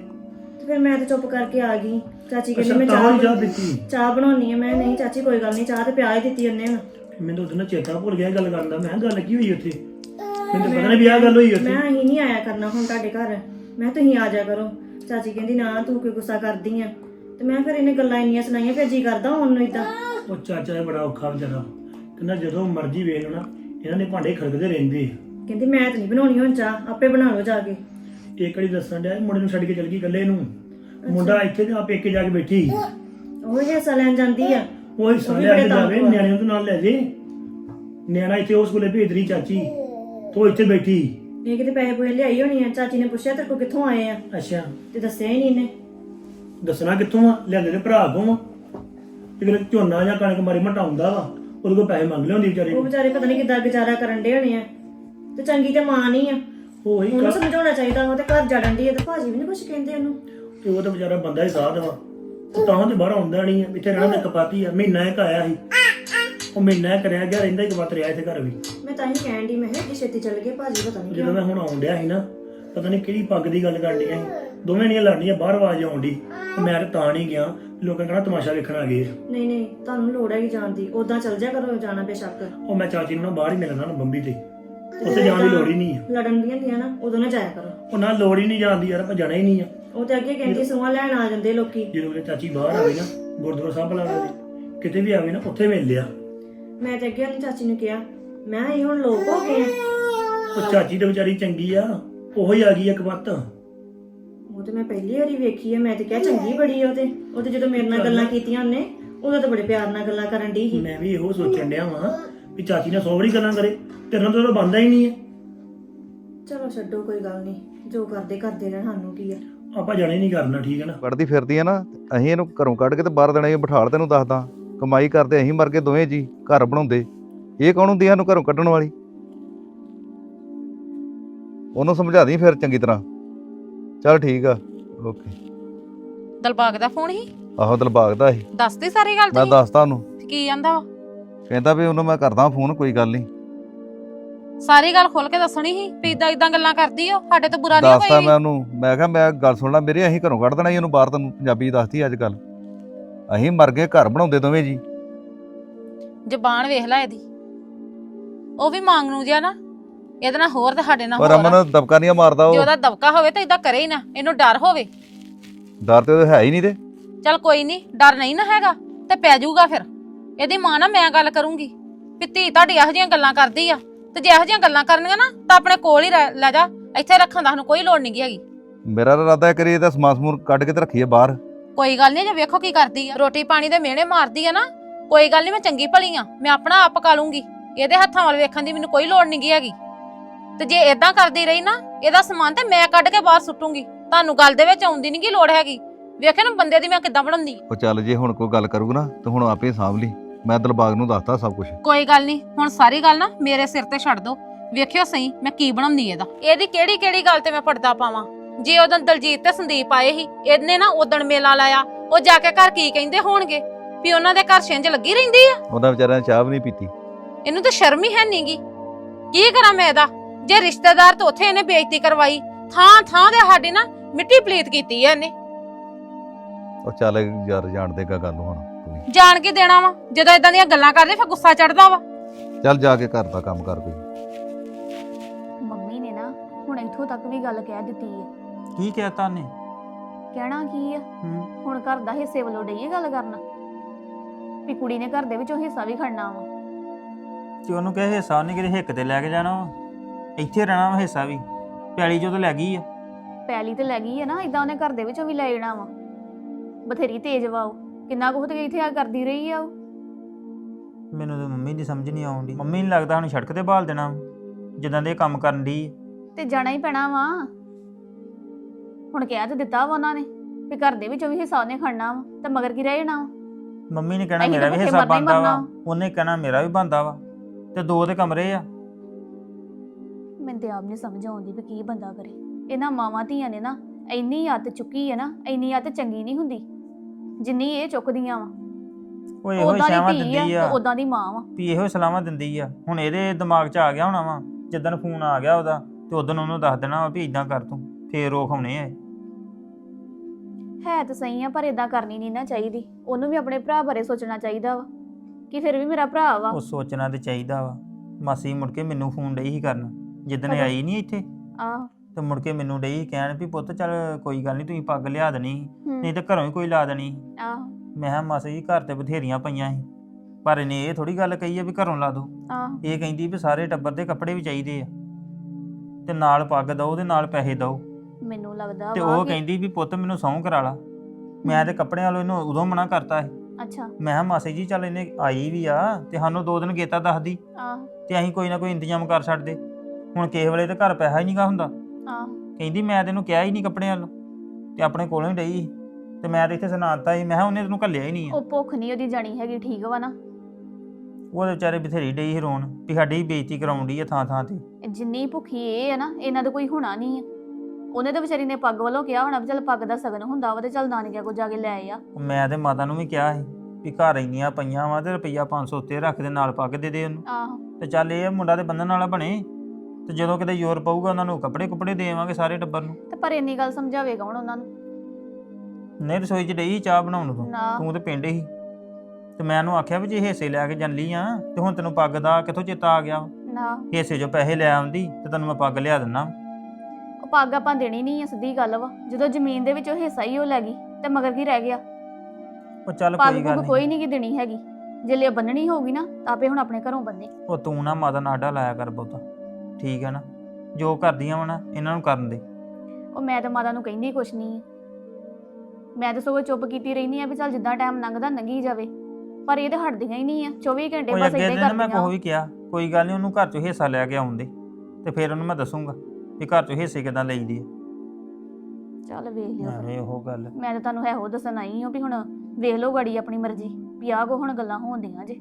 ਤੇ ਫਿਰ ਮੈਂ ਤੇ ਚੁੱਪ ਕਰਕੇ ਆ ਗਈ। ਚਾਚੀ ਕਹਿੰਦੀ ਅੱਛਾ ਮੈਂ ਤਾਂ ਚਾਹ ਹੀ ਚਾਹ ਪੀਤੀ। ਚਾਹ ਬਣਾਉਣੀ ਆ। ਮੈਂ ਨਹੀਂ ਚਾਚੀ ਕੋਈ ਗੱਲ ਨਹੀਂ ਚਾਹ ਤੇ ਪਿਆ ਹੀ ਦਿੱਤੀ ਉਹਨੇ। ਹੁਣ ਮੈਨੂੰ ਤਾਂ ਉਹਦਾ ਚੇਤਾ ਭੁੱਲ ਗਿਆ ਗੱਲ ਕਰਨ ਦਾ। ਮੈਂ ਕਿਹਾ ਗੱਲ ਕੀ ਹੋਈ ਉੱਥੇ? ਮੈਨੂੰ ਤਾਂ ਪਤਾ ਨਹੀਂ ਵੀ ਆਹ ਗੱਲ ਹੋਈ ਉੱਥੇ। ਮੈਂ ਅਸੀਂ ਨਹੀਂ ਆਇਆ ਕਰਨਾ ਹੁਣ ਤੁਹਾਡੇ ਘਰ। ਮੈਂ ਕਿਹਾ ਤੁਸੀਂ ਆ ਜਾ ਕਰੋ। ਚਾਚੀ ਕਹਿੰਦੀ ਨਾ ਤੂੰ ਕੋਈ ਗੁੱਸਾ ਕਰਦੀ ਆ। ਤੇ ਮੈਂ ਫਿਰ ਇਹਨੇ ਗੱਲਾਂ ਇੰਨੀਆਂ ਸੁਣਾਈਆਂ ਫਿਰ ਜੀ ਕਰਦਾ ਹੁਣ ਨੂੰ ਇਦਾਂ ਉਹ ਚਾਚਾ ਇਹ ਬੜਾ ਔਖਾ ਵਿਚਾਰਾ। ਕਹਿੰਦਾ ਜਦੋਂ ਮਰਜ਼ੀ ਵੇਖ ਲਓ ਨਾ ਇਹਨਾਂ ਦੇ ਭਾਂਡੇ ਖੜਕਦੇ ਰਹਿੰਦੇ ਆ। ਕਹਿੰਦੀ ਮੈਂ ਤਾਂ ਨਹੀਂ ਬਣਾਉਣੀ ਹੁਣ ਚਾਹ ਆਪੇ ਬਣਾ ਲਓ ਜਾ ਕੇ। ਇਹ ਕਿਹੜੀ ਦੱਸਣ ਡਿਆ? ਮੁੰਡੇ ਨੂੰ ਛੱਡ ਕੇ ਚਲ ਗਈ ਇਕੱਲੇ ਨੂੰ। ਮੁੰਡਾ ਇੱਥੇ ਤੇ ਆ ਪੇਕੇ ਜਾ ਕੇ ਬੈਠੀ। ਸੀ। ਉਹ ਹਿੱਸਾ ਲੈਣ ਜਾਂਦੀ ਆ। ਉਹ ਹਿੱਸਾ ਉਹ ਵੀ ਲਿਆ ਬੜੇ ਕੇ ਜਾਵੇ ਤੰਗ ਆ। ਨਿਆਣੇ ਨੂੰ ਨਾਲ ਲੈ ਜੇ। ਨਿਆਣਾ ਇੱਥੇ ਉਸ ਕੋਲੇ ਭੇਜ ਰਹੀ ਚਾਚੀ। ਤੋ ਇੱਥੇ ਬੈਠੀ। ਇਹ ਕਿਤੇ ਪੈਸੇ ਪੂਏ ਲਿਆਈ ਹੋਣੀ ਆ ਚਾਚੀ ਨੇ ਪੁੱਛਿਆ ਤੇਰੇ ਕੋ ਕਿੱਥੋਂ ਆਏ ਆ? ਅੱਛਾ। ਤੇ ਦੱਸਿਆ ਹੀ ਨਹੀਂ ਇਹਨੇ। ਦੱਸਣਾ ਕਿੱਥੋਂ ਆ? ਲਿਆਂਦੇ ਤੇ ਭਰਾ ਕੋਲ ਤੇ ਕਿਤੇ ਝੋਨਾ ਜਾਂ ਕਣਕ ਮਾਰੀ ਮਟਾਉਂਦਾ ਵਾ ਉਹਦੇ ਕੋਲ ਪੈਸੇ ਮੰਗ ਲਿਆਉਂਦੀ ਵਿਚਾਰੀ ਉਹ ਵਿਚਾਰੇ ਪਤਾ ਨਹੀਂ ਕਿੱਦਾਂ ਗੁਜ਼ਾਰਾ ਕਰਨ ਦੇ ਹੋਣੇ ਆ। ਤੇ ਚੰਗੀ ਤੇ ਮਾਂ ਨਹੀਂ ਆ। ਉਹ ਉਹਨੂੰ ਸਮਝਾਉਣਾ ਚਾਹੀਦਾ ਉਹ ਤੇ ਘਰ ਜੜਨ ਦੀ ਆ ਤੇ ਭਾਜੀ ਵੀ ਨਹੀਂ ਕੁਝ ਕਹਿੰਦੇ ਉਹਨੂੰ। ਤੇ ਉਹ ਤਾਂ ਵਿਚਾਰਾ ਬੰਦਾ ਹੀ ਸਾਧ ਵਾ। ਤੇ ਤਾਂ ਤੇ ਬਾਹਰ ਆਉਂਦਾ ਨਹੀਂ ਆ ਇੱਥੇ ਰਹਿਣਾ ਤੇ ਕਪਾਤੀ ਆ ਮਹੀਨਾ ਇੱਕ ਆਇਆ ਸੀ। ਉਹ ਮਹੀਨਾ ਇੱਕ ਰਹਿ ਗਿਆ ਰਹਿੰਦਾ ਹੀ ਕਪਾਤ ਰਿਹਾ ਇੱਥੇ ਘਰ ਵੀ। ਮੈਂ ਤਾਂ ਹੀ ਕਹਿਣ ਦੀ ਮੈਂ ਕਿਹਾ ਏਡੀ ਛੇਤੀ ਚੱਲ ਗਏ ਭਾਜੀ ਪਤਾ ਨਹੀਂ ਜਦੋਂ ਮੈਂ ਹੁਣ ਆਉਣ ਡਿਆ ਸੀ ਨਾ ਪਤਾ ਨਹੀਂ ਕਿਹੜੀ ਪੱਗ ਦੀ ਗੱਲ ਕਰਨ ਸੀ ਦੋਵੇਂ ਨਹੀਂ ਲੜਨੀਆਂ ਬਾਹਰ ਆਵਾਜ਼ ਆਉਣ ਤੇ ਮੈਂ ਤਾਂ ਤਾਂ ਨਹੀਂ ਗਿਆ ਲੋਕਾਂ ਕਹਿਣਾ ਤਮਾਸ਼ਾ ਵੇਖਣ ਆ ਗਏ। ਆ। ਨਹੀਂ ਨਹੀਂ ਤੁਹਾਨੂੰ ਲੋੜ ਹੈਗੀ ਜਾਣ ਦੀ ਉਦਾਂ ਚੱਲ ਜਾ ਕਰੋ ਜਾਣਾ ਬੇਸ਼ੱਕ ਉਹ ਮੈਂ ਚਾਚੀ ਨੂੰ ਨਾ ਬਾਹਰ ਹੀ ਮਿਲਣਾ ਨਾ ਬੰਬੀ ਤੇ। ਉੱਥੇ ਜਾਣ ਦੀ ਲੋੜ ਹੀ ਨਹੀਂ ਆ। ਲੜਨ ਦੀਆਂ ਹੁੰਦੀਆਂ ਨਾ ਉਦੋਂ ਨਾ ਜਾਇਆ ਕਰੋ। ਉਹ ਨਾਲ ਲੋੜ ਹੀ ਨਹੀਂ ਜਾਂਦੀ ਯਾਰ ਆਪਾਂ ਜਾਣਾ ਹੀ ਨਹੀਂ ਆ। ਉਹ ਤੇ ਅੱਗੇ ਕਹਿੰਦੀ ਸੂਹਾ ਲੈਣ ਆ ਜਾਂਦੇ ਲੋਕੀ। ਜਦੋਂ ਮੇਰੇ ਚਾਚੀ ਬਾਹਰ ਆਵੇ ਨਾ ਗੁਰਦੁਆਰਾ ਸਾਹਿਬ ਬੁਲਾਵੇ ਕਿਤੇ ਵੀ ਆਵੇ ਨਾ ਉੱਥੇ ਮਿਲ ਲਿਆ। ਮੈਂ ਤੇ ਅੱਗੇ ਆਪਣੀ ਚਾਚੀ ਨੂੰ ਕਿਹਾ ਮੈਂ ਇਹ ਹੁਣ ਲੋਕ ਹੋ ਗਏ ਆ। ਉਹ ਚਾਚੀ ਤੇ ਵਿਚਾਰੀ ਚੰਗੀ ਆ ਉਹੀ ਆ ਗਈ ਇੱਕ ਵੱਤ। ਉਹ ਤੇ ਮੈਂ ਪਹਿਲੀ ਵਾਰੀ ਵੇਖੀ ਆ ਮੈਂ ਤੇ ਕਿਹਾ ਚੰਗੀ ਬੜੀ ਆ ਉਹ ਤੇ। ਉਹ ਤੇ ਜਦੋਂ ਮੇਰੇ ਨਾਲ ਗੱਲਾਂ ਕੀਤੀਆਂ ਉਹਨੇ ਉਦੋਂ ਤਾਂ ਬੜੇ ਪਿਆਰ ਨਾਲ ਗੱਲਾਂ ਕਰਨ ਦੀ ਸੀ। ਮੈਂ ਵੀ ਇਹੋ ਸੋਚਣ ਡਿਆ ਵਾਂ ਵੀ ਚਾਚੀ ਨਾਲ ਸੌ ਵਾਰੀ ਗੱਲਾਂ ਕਰੇ ਤੇਰੇ ਨਾਲ ਤਾਂ ਉਹ ਬੰਦਾ ਹੀ ਨਹੀਂ ਹੈ ਚਲੋ ਛੱਡੋ ਕੋਈ ਗੱਲ ਨਹੀਂ ਜੋ ਕਰਦੇ ਕਰਦੇ ਰਹਿਣ ਸਾਨੂੰ ਕੀ ਆ। ਆਪਾਂ ਜਾਣਾ ਹੀ ਨਹੀਂ ਕਰਨਾ ਠੀਕ ਹੈ ਨਾ? ਕੱਢਦੀ ਫਿਰਦੀ ਆ ਨਾ ਅਸੀਂ ਇਹਨੂੰ ਘਰੋਂ ਕੱਢ ਕੇ ਤੇ ਬਾਹਰ ਦੇਣਾ ਇਹ ਬਿਠਾਲ ਤੈਨੂੰ ਦੱਸਦਾ। ਕਮਾਈ ਕਰਦੇ ਅਸੀਂ ਮਰ ਕੇ ਦੋਵੇਂ ਜੀ ਘਰ ਬਣਾਉਂਦੇ। ਇਹ ਕੌਣ ਹੁੰਦੀ ਆ ਸਾਨੂੰ ਘਰੋਂ ਕੱਢਣ ਵਾਲੀ? ਉਹਨੂੰ ਸਮਝਾ ਦੀ ਫਿਰ ਚੰਗੀ ਤਰ੍ਹਾਂ। ਚੱਲ ਠੀਕ ਆ ਓਕੇ। ਦਲਬਾਗ ਦਾ ਫੋਨ ਹੀ ਆਹੋ ਦਿਲਬਾਗ ਦਾ ਸੀ। ਦੱਸਦੀ ਸਾਰੀ ਗੱਲ ਮੈਂ ਦੱਸਦਾ ਉਹਨੂੰ। ਕੀ ਜਾਂਦਾ ਕਹਿੰਦਾ ਵੀ ਉਹਨੂੰ ਮੈਂ ਕਰਦਾ ਫੋਨ ਕੋਈ ਗੱਲ ਨਹੀਂ। ਸਾਰੀ ਗੱਲ ਖੋਲ ਕੇ ਦੱਸਣੀ ਸੀ ਵੀ ਇਦਾਂ ਇਦਾਂ ਗੱਲਾਂ ਕਰਦੀ ਓ ਸਾਡੇ ਤੋਂ ਬੁਰਾ ਨਹੀਂ ਦੱਸਤਾ ਕੋਈ ਮੈਂ ਉਹਨੂੰ। ਮੈਂ ਕਿਹਾ ਮੈਂ ਗੱਲ ਸੁਣ ਲੈ ਮੇਰੇ ਅਸੀਂ ਘਰੋਂ ਕੱਢ ਦੇਣਾ ਸੀ ਉਹਨੂੰ ਬਾਹਰ ਤੈਨੂੰ ਪੰਜਾਬੀ ਦੱਸਤੀ ਅੱਜ ਕੱਲ ਅਸੀਂ ਮਰ ਗਏ ਘਰ ਬਣਾਉਂਦੇ ਦੋਵੇਂ ਜੀ। ਜ਼ਬਾਨ ਵੇਖ ਲੈ ਇਹਦੀ। ਉਹ ਵੀ ਮੰਗ ਨੂੰ ਜਿਆ ਨਾ ਇਹਦੇ ਨਾਲ ਹੋਰ ਤੇ ਸਾਡੇ ਨਾਲ ਪਰ ਹੋਰ। ਅਮਨ ਦਬਕਾ ਨਹੀਂ ਮਾਰਦਾ ਜੇ ਉਹ ਉਹਦਾ ਦਬਕਾ ਹੋਵੇ ਤਾਂ ਇਦਾਂ ਕਰੇ ਹੀ ਨਾ ਇਹਨੂੰ ਡਰ ਹੋਵੇ। ਡਰ ਤੇ ਉਹਦੇ ਹੈ ਹੀ ਨਹੀਂ ਤੇ। ਚੱਲ ਕੋਈ ਨਹੀਂ ਡਰ ਨਹੀਂ ਨਾ ਹੈਗਾ ਤੇ ਪੈ ਜਾਊਗਾ ਫਿਰ। ਇਹਦੀ ਮਾਂ ਨਾਲ ਮੈਂ ਗੱਲ ਕਰੂੰਗੀ ਵੀ ਧੀ ਤੁਹਾਡੀ ਇਹੋ ਜਿਹੀਆਂ ਗੱਲਾਂ ਕਰਦੀ ਆ। ਤੇ ਜੇ ਇਹੋ ਜਿਹੀਆਂ ਗੱਲਾਂ ਕਰਨੀਆਂ ਨਾ ਤਾਂ ਆਪਣੇ ਕੋਲ ਹੀ ਰਹਿ- ਲੈ ਜਾ ਇੱਥੇ ਰੱਖਣ ਦਾ ਸਾਨੂੰ ਕੋਈ ਲੋੜ ਨਹੀਂ ਹੈਗੀ। ਮੇਰਾ ਤਾਂ ਇਰਾਦਾ ਹੈ ਕਰੀ ਇਹਦਾ ਸਮਾਨ ਸਮੂਨ ਕੱਢ ਕੇ ਤੇ ਰੱਖੀਏ ਬਾਹਰ। ਕੋਈ ਗੱਲ ਨਹੀਂ ਜੇ ਵੇਖੋ ਕੀ ਕਰਦੀ ਆ। ਰੋਟੀ ਪਾਣੀ ਦੇ ਮਿਹਣੇ ਮਾਰਦੀ ਆ ਨਾ ਕੋਈ ਗੱਲ ਨਹੀਂ ਮੈਂ ਚੰਗੀ ਭਲੀ ਆ। ਮੈਂ ਆਪਣਾ ਆਪ ਪਕਾ ਲੂੰਗੀ। ਇਹਦੇ ਹੱਥਾਂ ਵੱਲ ਵੇਖਣ ਦੀ ਮੈਨੂੰ ਕੋਈ ਲੋੜ ਨਹੀਂ ਹੈਗੀ। ਤੇ ਜੇ ਇਦਾਂ ਕਰਦੀ ਰਹੀ ਨਾ ਇਹਦਾ ਸਮਾਨ ਤੇ ਮੈਂ ਕੱਢ ਕੇ ਬਾਹਰ ਸੁੱਟੂੰਗੀ। ਤੁਹਾਨੂੰ ਗੱਲ ਦੇ ਵਿੱਚ ਆਉਂਦੀ ਨਹੀਂ ਲੋੜ ਹੈਗੀ। ਵੇਖੇ ਨਾ ਬੰਦੇ ਦੀ ਮੈਂ ਕਿੱਦਾਂ ਬਣਾਉਂਦੀ ਉਹ ਚੱਲ ਜੇ ਹੁਣ ਕੋਈ ਗੱਲ ਕਰੂਗਾ ਨਾ ਤੇ ਹੁਣ ਆਪੇ ਸਾਂਭ ਲਈ। ਮੈਂ ਦਿਲਬਾਗ ਨੂੰ ਦੱਸਤਾ ਸਭ ਕੁਝ ਕੋਈ ਗੱਲ ਨਹੀਂ ਹੁਣ ਸਾਰੀ ਗੱਲ ਨਾ ਮੇਰੇ ਸਿਰ ਤੇ ਛੱਡ ਦੋ। ਵੇਖਿਓ ਸਹੀ ਮੈਂ ਕੀ ਬਣਾਉਂਦੀ ਇਹਦਾ। ਇਹਦੀ ਕਿਹੜੀ ਕਿਹੜੀ ਗੱਲ ਤੇ ਮੈਂ ਪਰਦਾ ਪਾਵਾਂ? ਜੇ ਉਦੋਂ ਦਲਜੀਤ ਤੇ ਸੰਦੀਪ ਆਏ ਸੀ ਇਹਨੇ ਨਾ ਉਦਣ ਮੇਲਾ ਲਾਇਆ। ਉਹ ਜਾ ਕੇ ਘਰ ਕੀ ਕਹਿੰਦੇ ਹੋਣਗੇ? ਵੀ ਉਹਨਾਂ ਦੇ ਘਰ ਛਿੰਝ ਲੱਗੀ ਰਹਿੰਦੀ ਆ? ਉਹਨਾਂ ਵਿਚਾਰਿਆਂ ਨੇ ਚਾਹ ਵੀ ਨਹੀਂ ਪੀਤੀ। ਇਹਨੂੰ ਤਾਂ ਸ਼ਰਮ ਹੀ ਹੈ ਨਹੀਂਗੀ ਕੀ ਕਰਾਂ ਮੈਂ ਇਹਦਾ? ਜੇ ਰਿਸ਼ਤੇਦਾਰ ਤੋਂ ਉੱਥੇ ਇਹਨੇ ਬੇਇੱਜ਼ਤੀ ਕਰਵਾਈ ਥਾਂ ਥਾਂ ਦੇ ਸਾਡੀ ਨਾ ਮਿੱਟੀ ਪਲੀਤ ਕੀਤੀ ਹੈ ਇਹਨੇ। ਉਹ ਚੱਲ ਯਾਰ ਜਾਣ ਦੇਗਾ ਗੱਲ ਹੁਣ ਤੂੰ। ਜਾਣ ਕੇ ਦੇਣਾ ਵਾ ਜਦੋਂ ਇਦਾਂ ਦੀਆਂ ਗੱਲਾਂ ਕਰਦੇ ਫਿਰ ਗੁੱਸਾ ਚੜਦਾ ਵਾ। ਚੱਲ ਜਾ ਕੇ ਘਰ ਦਾ ਕੰਮ ਕਰ ਕੋਈ। ਮੰਮੀ ਨੇ ਨਾ ਹੁਣ ਇੱਥੋਂ ਤੱਕ ਵੀ ਗੱਲ ਕਹਿ ਦਿੱਤੀ ਹੈ ਕੀ ਕਹਿਤਾ ਨੇ ਕਹਿਣਾ ਕੀ ਆ? ਹੂੰ। ਹੁਣ ਘਰ ਦਾ ਹਿੱਸੇ ਵੱਲੋਂ ਡਈਏ ਗੱਲ ਕਰਨਾ? ਵੀ ਕੁੜੀ ਨੇ ਘਰ ਦੇ ਵਿੱਚੋਂ ਹਿੱਸਾ ਵੀ ਖੜਨਾ ਵਾ। ਤੇ ਉਹਨੂੰ ਕਹੇ ਹਿੱਸਾ ਉਹਨੇ ਕਿਤੇ ਹਿੱਕ ਤੇ ਲੈ ਕੇ ਜਾਣਾ ਵਾ? ਇੱਥੇ ਰਹਿਣਾ ਵਾ ਹਿੱਸਾ ਵੀ। ਪਿਆਲੀ ਜੋ ਤਾਂ ਲੈ ਗਈ ਆ। ਪੈਲੀ ਤੇ ਲੈ ਗਈ ਹੈ ਨਾ ਇਦਾਂ ਉਹਨੇ ਘਰ ਦੇ ਵਿੱਚੋਂ ਵੀ ਲੈ ਜਾਣਾ ਵਾ। ਬਥੇਰੀ ਤੇਜ਼ ਵਾ ਉਹ। ਕਿੰਨਾ ਕੁ ਤੇ ਇੱਥੇ ਆ ਕਰਦੀ ਰਹੀ ਆ ਉਹ? ਮੈਨੂੰ ਤਾਂ ਮੰਮੀ ਦੀ ਸਮਝ ਨਹੀਂ ਆਉਂਦੀ ਮੰਮੀ ਨੂੰ ਲੱਗਦਾ ਸਾਨੂੰ ਸੜਕ ਤੇ ਬਾਲ ਦੇਣਾ ਵਾ, ਜਿੱਦਾਂ ਦੇ ਇਹ ਕੰਮ ਕਰਨ ਦੀ ਤੇ ਜਾਣਾ ਹੀ ਪੈਣਾ ਵਾ। ਹੁਣ ਕਹਿ ਤੇ ਦਿੱਤਾ ਵਾ ਉਹਨਾਂ ਨੇ ਵੀ ਘਰ ਦੇ ਵਿੱਚੋਂ ਵੀ ਹਿੱਸਾ ਉਹਨੇ ਖੜਨਾ ਵਾ ਤੇ ਮਗਰ ਕੀ ਰਹਿ ਜਾਣਾ ਵਾ? ਮੰਮੀ ਨੇ ਕਹਿਣਾ ਅਸੀਂ ਤਾਂ ਮੇਰਾ ਵੀ ਭੁੱਖੇ ਹਿੱਸਾ ਮਰਨਾ ਹੀ ਬਣਦਾ ਵਾ। ਉਹਨੇ ਕਹਿਣਾ ਮੇਰਾ ਵੀ ਬਣਦਾ ਵਾ। ਤੇ ਦੋ ਤੇ ਕਮਰੇ ਆ। ਮੈਨੂੰ ਤੇ ਆਪ ਨਹੀਂ ਸਮਝ ਆਉਂਦੀ ਵੀ ਕੀ ਬੰਦਾ ਕਰੇ। ਇਹਨਾਂ ਮਾਵਾਂ ਧੀਆਂ ਨੇ ਨਾ ਇੰਨੀ ਹੱਤ ਚੁੱਕੀ ਹੈ ਨਾ ਇੰਨੀ ਹੱਤ ਚੰਗੀ ਨਹੀਂ ਹੁੰਦੀ। ਜਿੰਨੀ ਇਹ ਚੁੱਕਦੀਆਂ ਵਾ। ਉਹ ਇਹੋ ਉਦਾਂ ਸ਼ਾਵਾਂ ਦੀ ਧੀ ਦਿੰਦੀ ਆ। ਆ ਤੇ ਉਦਾਂ ਦੀ ਮਾਂ ਵਾ। ਵੀ ਇਹੋ ਸਲਾਹਾਂ ਦਿੰਦੀ ਆ। ਹੁਣ ਇਹਦੇ ਦਿਮਾਗ 'ਚ ਆ ਗਿਆ ਹੋਣਾ ਵਾ। ਜਿੱਦਣ ਫੋਨ ਆ ਗਿਆ ਉਹਦਾ ਤੇ ਉਦੋਂ ਉਹਨੂੰ ਦੱਸ ਦੇਣਾ ਵਾ ਵੀ ਇਦਾਂ ਕਰ ਤੂੰ। ਫੇਰ ਰੋਕ ਆਉਣੇ ਆ ਇਹ। ਹੈ ਤਾਂ ਸਹੀ ਆ ਪਰ ਇਦਾਂ ਕਰਨੀ ਨਹੀਂ ਨਾ ਚਾਹੀਦੀ। ਉਹਨੂੰ ਵੀ ਆਪਣੇ ਭਰਾ ਬਾਰੇ ਸੋਚਣਾ ਚਾਹੀਦਾ ਵਾ ਕਿ ਫਿਰ ਵੀ ਮੇਰਾ ਭਰਾ ਵਾ। ਉਹ ਸੋਚਣਾ ਤੇ ਚਾਹੀਦਾ ਵਾ। ਮਾਸੀ ਮੁੜ ਕੇ ਮੈਨੂੰ ਫੋਨ ਡਈ ਹੀ ਕਰਨ ਜਿੱਦਣ ਇਹ? ਆਈ ਨਹੀਂ ਇੱਥੇ। ਆਹ। ਤੇ ਮੁੜ ਕੇ ਮੈਨੂੰ ਡਈ ਕਹਿਣ ਵੀ ਪੁੱਤ ਚੱਲ ਕੋਈ ਗੱਲ ਨਹੀਂ ਤੁਸੀਂ ਪੱਗ ਲਿਆ ਦੇਣੀ ਹੂੰ, ਨਹੀਂ ਤੇ ਘਰੋਂ ਹੀ ਕੋਈ ਲਾ ਦੇਣੀ। ਆਹ। ਮੈਂ ਕਿਹਾ ਮਾਸੀ ਜੀ ਘਰ ਤੇ ਬਥੇਰੀਆਂ ਪਈਆਂ ਸੀ। ਪਰ ਇਹਨੇ ਇਹ ਥੋੜੀ ਗੱਲ ਕਹੀ ਆ ਵੀ ਘਰੋਂ ਲਾ ਦੋ। ਆਹ। ਇਹ ਕਹਿੰਦੀ ਵੀ ਸਾਰੇ ਟੱਬਰ ਦੇ ਕੱਪੜੇ ਵੀ ਚਾਹੀਦੇ ਆ। ਤੇ ਨਾਲ ਪੱਗ ਦਓ ਤੇ ਨਾਲ ਪੈਸੇ ਦਓ। ਮੈਨੂੰ ਲੱਗਦਾ ਤੇ ਵਾ ਉਹ ਕਿ- ਕਹਿੰਦੀ ਵੀ ਪੁੱਤ ਮੈਨੂੰ ਸਹੁੰ ਕਰਾ ਲਾ। ਮੈਂ ਤੇ ਕੱਪੜਿਆਂ ਵਾਲੋ ਇਹਨੂੰ ਉਦੋਂ ਮਨਾ ਕਰਤਾ ਸੀ। ਅੱਛਾ। ਮੈਂ ਕਿਹਾ ਮਾਸੀ ਜੀ ਚੱਲ ਇਹਨੇ ਆਈ ਵੀ ਆ ਤੇ ਸਾਨੂੰ ਦੋ ਦਿਨ ਗੇਤਾ ਦੱਸਦੀ ਆਹ। ਤੇ ਅਸੀਂ ਕੋਈ ਨਾ ਕੋਈ ਇੰਤਜ਼ਾਮ ਕਰ ਛੱਡਦੇ। ਹੁਣ ਕਿਸੇ ਵੇਲੇ ਤੇ ਘਰ ਪੈਸਾ ਹੀ ਨਹੀਂਗਾ ਹੁੰਦਾ। ਆਹ। ਕਹਿੰਦੀ ਮੈਂ ਤੈਨੂੰ ਕਿਹਾ ਹੀ ਨਹੀਂ ਕੱਪੜਿਆਂ ਵੱਲੋਂ ਤੇ ਆਪਣੇ ਕੋਲੋਂ ਹੀ ਡਈ ਸੀ। ਤੇ ਮੈਂ ਤੇ ਇੱਥੇ ਸੁਣਾਤਾ ਸੀ। ਮੈਂ ਕਿਹਾ ਉਹਨੇ ਤੈਨੂੰ ਘੱਲਿਆ ਹੀ ਨਹੀਂ ਆ। ਉਹ ਭੁੱਖ ਨਹੀਂ ਉਹਦੀ ਜਾਣੀ ਹੈਗੀ ਠੀਕ ਵਾ ਨਾ? ਉਹਦੇ ਵਿਚਾਰੇ ਬਥੇਰੀ ਡਈ ਸੀ ਰੋਣ ਵੀ ਸਾਡੀ ਹੀ ਬੇਇੱਜ਼ਤੀ ਕਰਾਉਂਦੀ ਆ ਥਾਂ ਥਾਂ ਤੇ। ਜਿੰਨੀ ਭੁੱਖੀ ਇਹ ਹੈ ਨਾ ਇਹਨਾਂ ਦਾ ਕੋਈ ਹੋਣਾ ਨਹੀਂ ਆ। ਉਹਨੇ ਤਾਂ ਵਿਚਾਰੀ ਨੇ ਪੱਗ ਵੱਲੋਂ ਕਿਹਾ ਹੋਣਾ ਵੀ ਚੱਲ ਪੱਗ ਦਾ ਸਗਨ ਹੁੰਦਾ ਵਾ ਤੇ ਚੱਲ ਨਾਨਕਿਆਂ ਕੋ ਜਾ ਕੇ ਲੈ ਆ। ਮੈਂ ਤੇ ਮਾਤਾ ਨੂੰ ਵੀ ਕਿਹਾ ਸੀ ਵੀ ਘਰ ਇੰਨੀਆਂ ਪਈਆਂ ਵਾ ਤੇ ਰੁਪਈਆ 500 ਉੱਤੇ ਰੱਖ ਦੇ ਨਾਲ ਪੱਗ ਦੇ ਦੇ ਉਹਨੂੰ। ਆਹੋ। ਤੇ ਚੱਲ ਇਹ ਮੁੰਡਾ ਤੇ ਬੰਧਨ ਵਾਲਾ ਬਣੇ ਤੇ ਜਦੋਂ ਕਿਤੇ ਜ਼ੋਰ ਪਊਗਾ ਉਹਨਾਂ ਨੂੰ ਕੱਪੜੇ ਕੁਪੜੇ ਦੇਵਾਂਗੇ ਸਾਰੇ ਟੱਬਰ ਨੂੰ। ਤੇ ਪਰ ਇੰਨੀ ਗੱਲ ਸਮਝਾਵੇ ਕੌਣ ਉਹਨਾਂ ਨੂੰ? ਨਹੀਂ ਰਸੋਈ 'ਚ ਡਈ ਚਾਹ ਬਣਾਉਣ ਨੂੰ ਤੂੰ ਨਾ। ਤੂੰ ਤੇ ਪਿੰਡ ਹੀ। ਤੇ ਮੈਂ ਉਹਨੂੰ ਆਖਿਆ ਵੀ ਜੇ ਹਿੱਸੇ ਲੈ ਕੇ ਚੱਲੀ ਆ ਤੇ ਹੁਣ ਤੈਨੂੰ ਪੱਗ ਦਾ ਕਿੱਥੋਂ ਚੇਤਾ ਆ ਗਿਆ? ਨਾ। ਹਿੱਸੇ 'ਚੋਂ ਪੈਸੇ ਲੈ ਆਉਂਦੀ ਤੇ ਤੈਨੂੰ ਮੈਂ ਪੱਗ ਲਿਆ ਦਿੰਨਾ। ਪੱਗ ਆਪਾਂ ਦੇਣੀ ਨਹੀਂ ਆ ਸਿੱਧੀ ਗੱਲ ਵਾ। ਜਦੋਂ ਜ਼ਮੀਨ ਦੇ ਵਿੱਚੋਂ ਹਿੱਸਾ ਹੀ ਉਹ ਲੈ ਗਈ ਤੇ ਮਗਰ ਕੀ ਰਹਿ ਗਿਆ? ਉਹ ਚੱਲ ਪੱਗ ਕੋਈ ਗੱਲ ਪੁੱਗ ਕੋਈ ਨਹੀਂ ਨਹੀਂ ਕੀ ਦੇਣੀ ਹੈਗੀ। ਜੇ ਲਿਆ ਬੰਨਣੀ ਹੋਊਗੀ ਨਾ ਤਾਂ ਆਪੇ ਹੁਣ ਆਪਣੇ ਘਰੋਂ ਬੰਨੇ। ਉਹ ਤੂੰ ਨਾ ਮਾਤਾ ਨਾਡਾ ਲਾਇਆ ਕਰ ਬਹੁਤਾ ਠੀਕ ਹੈ ਨਾ? ਜੋ ਕਰਦੀਆਂ ਵਾ ਨਾ ਇਹਨਾਂ ਨੂੰ ਕਰਨ ਦੇ। ਉਹ ਮੈਂ ਤਾਂ ਮਾਤਾ ਨੂੰ ਕਹਿੰਦੀ ਕੁਛ ਨਹੀਂ। ਮੈਂ ਤਾਂ ਸਗੋਂ ਚੁੱਪ ਕੀਤੀ ਰਹਿਨੀ ਆ ਵੀ ਚੱਲ ਜਿੱਦਾਂ ਟਾਈਮ ਲੰਘਦਾ ਲੰਘੀ ਜਾਵੇ। ਪਰ ਇਹ ਤਾਂ ਹਟਦੀਆਂ ਹੀ ਨਹੀਂ ਆ। 24 ਘੰਟੇ ਉਹ ਬਸ ਅੱਗੇ ਇਦਾਂ ਹੀ ਦਿਨ ਮੈਂ ਕਰਦੀਆਂ। ਕੋਈ ਵੀ ਕਿਹਾ ਕੋਈ ਗੱਲ ਨਹੀਂ ਉਹਨੂੰ ਘਰ 'ਚੋਂ ਹਿੱਸਾ ਲੈ ਕੇ ਆਉਂਦੇ। ਤੇ ਫਿਰ ਉਹਨੂੰ ਮੈਂ ਦੱਸੂਗਾ। ਵੀ ਘਰ 'ਚੋਂ ਹਿੱਸੇ ਕਿਦਾਂ ਲਈਦੀ ਹੈ ਚੱਲ ਵੇਖ ਲਿਓ ਫਿਰ। ਐਵੇਂ ਉਹ ਗੱਲ ਮੈਂ ਤਾਂ ਤੁਹਾਨੂੰ ਇਹੋ ਦੱਸਣ ਆਈ ਹਾਂ ਵੀ ਹੁਣ ਵੇਖ ਲਓ ਗਾੜੀ ਆਪਣੀ ਮਰਜ਼ੀ ਵੀ ਆਹ ਕੋ ਹੁਣ ਗੱਲਾਂ ਹੋਣਦੀਆਂ ਜੇ।